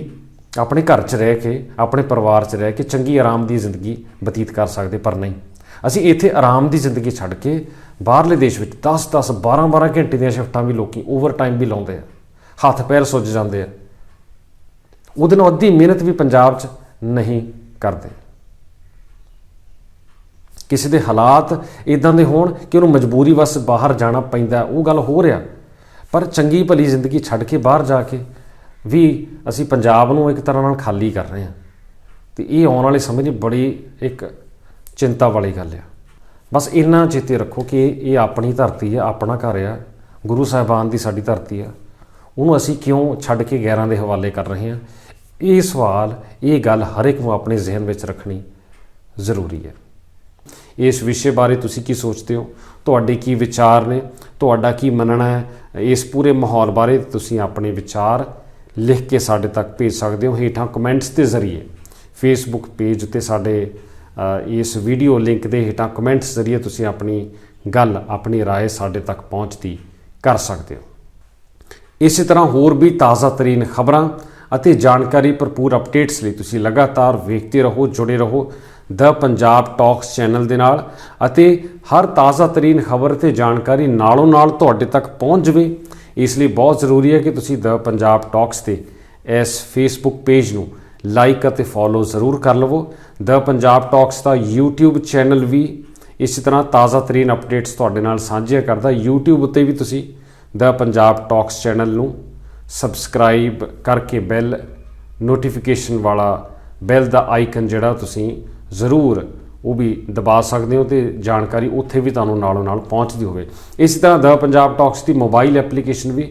ਆਪਣੇ ਘਰ 'ਚ ਰਹਿ ਕੇ, ਆਪਣੇ ਪਰਿਵਾਰ 'ਚ ਰਹਿ ਕੇ ਚੰਗੀ ਆਰਾਮ ਦੀ ਜ਼ਿੰਦਗੀ ਬਤੀਤ ਕਰ ਸਕਦੇ, ਪਰ ਨਹੀਂ। ਅਸੀਂ ਇੱਥੇ ਆਰਾਮ ਦੀ ਜ਼ਿੰਦਗੀ ਛੱਡ ਕੇ ਬਾਹਰਲੇ ਦੇਸ਼ ਵਿੱਚ 10-10 12-12 ਘੰਟੇ ਦੀਆਂ ਸ਼ਿਫਟਾਂ ਵੀ ਲੋਕੀ ਓਵਰ ਟਾਈਮ ਵੀ ਲਾਉਂਦੇ ਆ। ਹੱਥ ਪੈਰ ਸੁੱਜ ਜਾਂਦੇ ਆ। ਉਹਦੇ ਨਾਲ ਅੱਧੀ ਮਿਹਨਤ ਵੀ ਪੰਜਾਬ 'ਚ ਨਹੀਂ ਕਰਦੇ। ਕਿਸੇ ਦੇ ਹਾਲਾਤ ਇਦਾਂ ਦੇ ਹੋਣ ਕਿ ਉਹਨੂੰ ਮਜਬੂਰੀ ਵਸ ਬਾਹਰ ਜਾਣਾ ਪੈਂਦਾ, ਉਹ ਗੱਲ ਹੋ ਰਿਹਾ। ਪਰ ਚੰਗੀ ਭਲੀ ਜ਼ਿੰਦਗੀ ਛੱਡ ਕੇ ਬਾਹਰ ਜਾ ਕੇ ਵੀ ਅਸੀਂ ਪੰਜਾਬ ਨੂੰ ਇੱਕ ਤਰ੍ਹਾਂ ਨਾਲ ਖਾਲੀ ਕਰ ਰਹੇ ਹਾਂ। ਤੇ ਇਹ ਆਉਣ ਵਾਲੇ ਸਮੇਂ 'ਚ ਬੜੀ ਇੱਕ ਚਿੰਤਾ ਵਾਲੀ ਗੱਲ ਆ। ਬਸ ਇੰਨਾ ਚੇਤੇ ਰੱਖੋ ਕਿ ਇਹ ਆਪਣੀ ਧਰਤੀ ਆ, ਆਪਣਾ ਘਰ ਆ। ਗੁਰੂ ਸਾਹਿਬਾਨ ਦੀ ਸਾਡੀ ਧਰਤੀ ਆ। ਉਹਨੂੰ ਅਸੀਂ ਕਿਉਂ ਛੱਡ ਕੇ ਗੈਰਾਂ ਦੇ ਹਵਾਲੇ ਕਰ ਰਹੇ ਹਾਂ? ਇਹ ਸਵਾਲ, ਇਹ ਗੱਲ ਹਰ ਇੱਕ ਨੂੰ ਆਪਣੇ ਜ਼ਿਹਨ ਵਿੱਚ ਰੱਖਣੀ ਜ਼ਰੂਰੀ ਹੈ। ਇਸ ਵਿਸ਼ੇ ਬਾਰੇ ਤੁਸੀਂ ਕੀ ਸੋਚਦੇ ਹੋ? ਤੁਹਾਡੇ ਕੀ ਵਿਚਾਰ ਨੇ? ਤੁਹਾਡਾ ਕੀ ਮੰਨਣਾ ਹੈ? ਇਸ ਪੂਰੇ ਮਾਹੌਲ ਬਾਰੇ ਤੁਸੀਂ ਆਪਣੇ ਵਿਚਾਰ ਲਿਖ ਕੇ ਸਾਡੇ ਤੱਕ ਭੇਜ ਸਕਦੇ ਹੋ ਹੇਠਾਂ ਕਮੈਂਟਸ ਦੇ ਜ਼ਰੀਏ ਫੇਸਬੁੱਕ ਪੇਜ ਉੱਤੇ ਸਾਡੇ ਅ, ਇਸ ਵੀਡੀਓ ਲਿੰਕ ਦੇ ਹੇਠਾਂ ਕਮੈਂਟਸ ਜ਼ਰੀਏ ਤੁਸੀਂ ਆਪਣੀ ਗੱਲ ਆਪਣੀ رائے ਸਾਡੇ ਤੱਕ ਪਹੁੰਚਦੀ ਕਰ ਸਕਦੇ ਹੋ ਇਸੇ ਤਰ੍ਹਾਂ ਹੋਰ ਵੀ ਤਾਜ਼ਾ ਤਰੀਨ ਖਬਰਾਂ ਅਤੇ ਜਾਣਕਾਰੀ ਭਰਪੂਰ ਅਪਡੇਟਸ ਲਈ ਤੁਸੀਂ ਲਗਾਤਾਰ ਵੇਖਦੇ ਰਹੋ ਜੁੜੇ ਰਹੋ ਦ ਪੰਜਾਬ ਟਾਕਸ ਚੈਨਲ ਦੇ ਨਾਲ ਅਤੇ ਹਰ ਤਾਜ਼ਾ ਤਰੀਨ ਖਬਰ ਤੇ ਜਾਣਕਾਰੀ ਨਾਲੋਂ ਨਾਲ ਤੁਹਾਡੇ ਤੱਕ ਪਹੁੰਚ ਜਵੇ ਇਸ ਲਈ ਬਹੁਤ ਜ਼ਰੂਰੀ ਹੈ ਕਿ ਤੁਸੀਂ ਦ ਪੰਜਾਬ ਟਾਕਸ ਤੇ ਇਸ ਫੇਸਬੁੱਕ ਪੇਜ ਨੂੰ ਲਾਈਕ ਅਤੇ ਫੋਲੋ ਜ਼ਰੂਰ ਕਰ ਲਵੋ। ਦ ਪੰਜਾਬ ਟਾਕਸ ਦਾ YouTube ਚੈਨਲ ਵੀ ਇਸੇ ਤਰ੍ਹਾਂ ਤਾਜ਼ਾ ਤਰੀਨ ਅਪਡੇਟਸ ਤੁਹਾਡੇ ਨਾਲ ਸਾਂਝੀਆਂ ਕਰਦਾ। YouTube ਉੱਤੇ ਵੀ ਤੁਸੀਂ ਦ ਪੰਜਾਬ ਟਾਕਸ ਚੈਨਲ ਨੂੰ ਸਬਸਕ੍ਰਾਈਬ ਕਰਕੇ ਬੈਲ ਨੋਟੀਫਿਕੇਸ਼ਨ ਵਾਲਾ ਬੈਲ ਦਾ ਆਈਕਨ ਜਿਹੜਾ ਤੁਸੀਂ ਜ਼ਰੂਰ ਉਹ ਵੀ ਦਬਾ ਸਕਦੇ ਹੋ ਤੇ ਜਾਣਕਾਰੀ ਉੱਥੇ ਵੀ ਤੁਹਾਨੂੰ ਨਾਲੋਂ ਨਾਲ ਪਹੁੰਚਦੀ ਹੋਵੇ। ਇਸ ਤਰ੍ਹਾਂ ਦ ਪੰਜਾਬ ਟਾਕਸ ਦੀ ਮੋਬਾਈਲ ਐਪਲੀਕੇਸ਼ਨ ਵੀ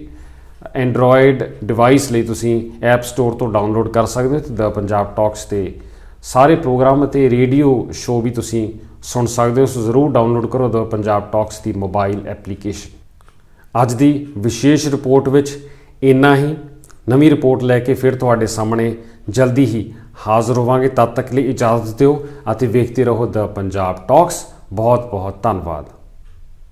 ਐਂਡਰੋਇਡ ਡਿਵਾਈਸ ਲਈ ਤੁਸੀਂ ਐਪ ਸਟੋਰ ਤੋਂ ਡਾਊਨਲੋਡ ਕਰ ਸਕਦੇ ਹੋ ਤੇ ਦ ਪੰਜਾਬ ਟਾਕਸ ਤੇ ਸਾਰੇ ਪ੍ਰੋਗਰਾਮ ਅਤੇ ਰੇਡੀਓ ਸ਼ੋਅ ਵੀ ਤੁਸੀਂ ਸੁਣ ਸਕਦੇ ਹੋ। ਸੋ ਜ਼ਰੂਰ ਡਾਊਨਲੋਡ ਕਰੋ ਦ ਪੰਜਾਬ ਟਾਕਸ ਦੀ ਮੋਬਾਈਲ ਐਪਲੀਕੇਸ਼ਨ ਅੱਜ ਦੀ ਵਿਸ਼ੇਸ਼ ਰਿਪੋਰਟ ਵਿੱਚ ਇੰਨਾ ਹੀ। ਨਵੀਂ ਰਿਪੋਰਟ ਲੈ ਕੇ ਫਿਰ ਤੁਹਾਡੇ ਸਾਹਮਣੇ ਜਲਦੀ ਹੀ ਹਾਜ਼ਰ ਹੋਵਾਂਗੇ, ਤਦ ਤੱਕ ਲਈ ਇਜਾਜ਼ਤ ਦਿਓ ਅਤੇ ਵੇਖਦੇ ਰਹੋ ਦ ਪੰਜਾਬ ਟਾਕਸ। ਬਹੁਤ ਬਹੁਤ ਧੰਨਵਾਦ।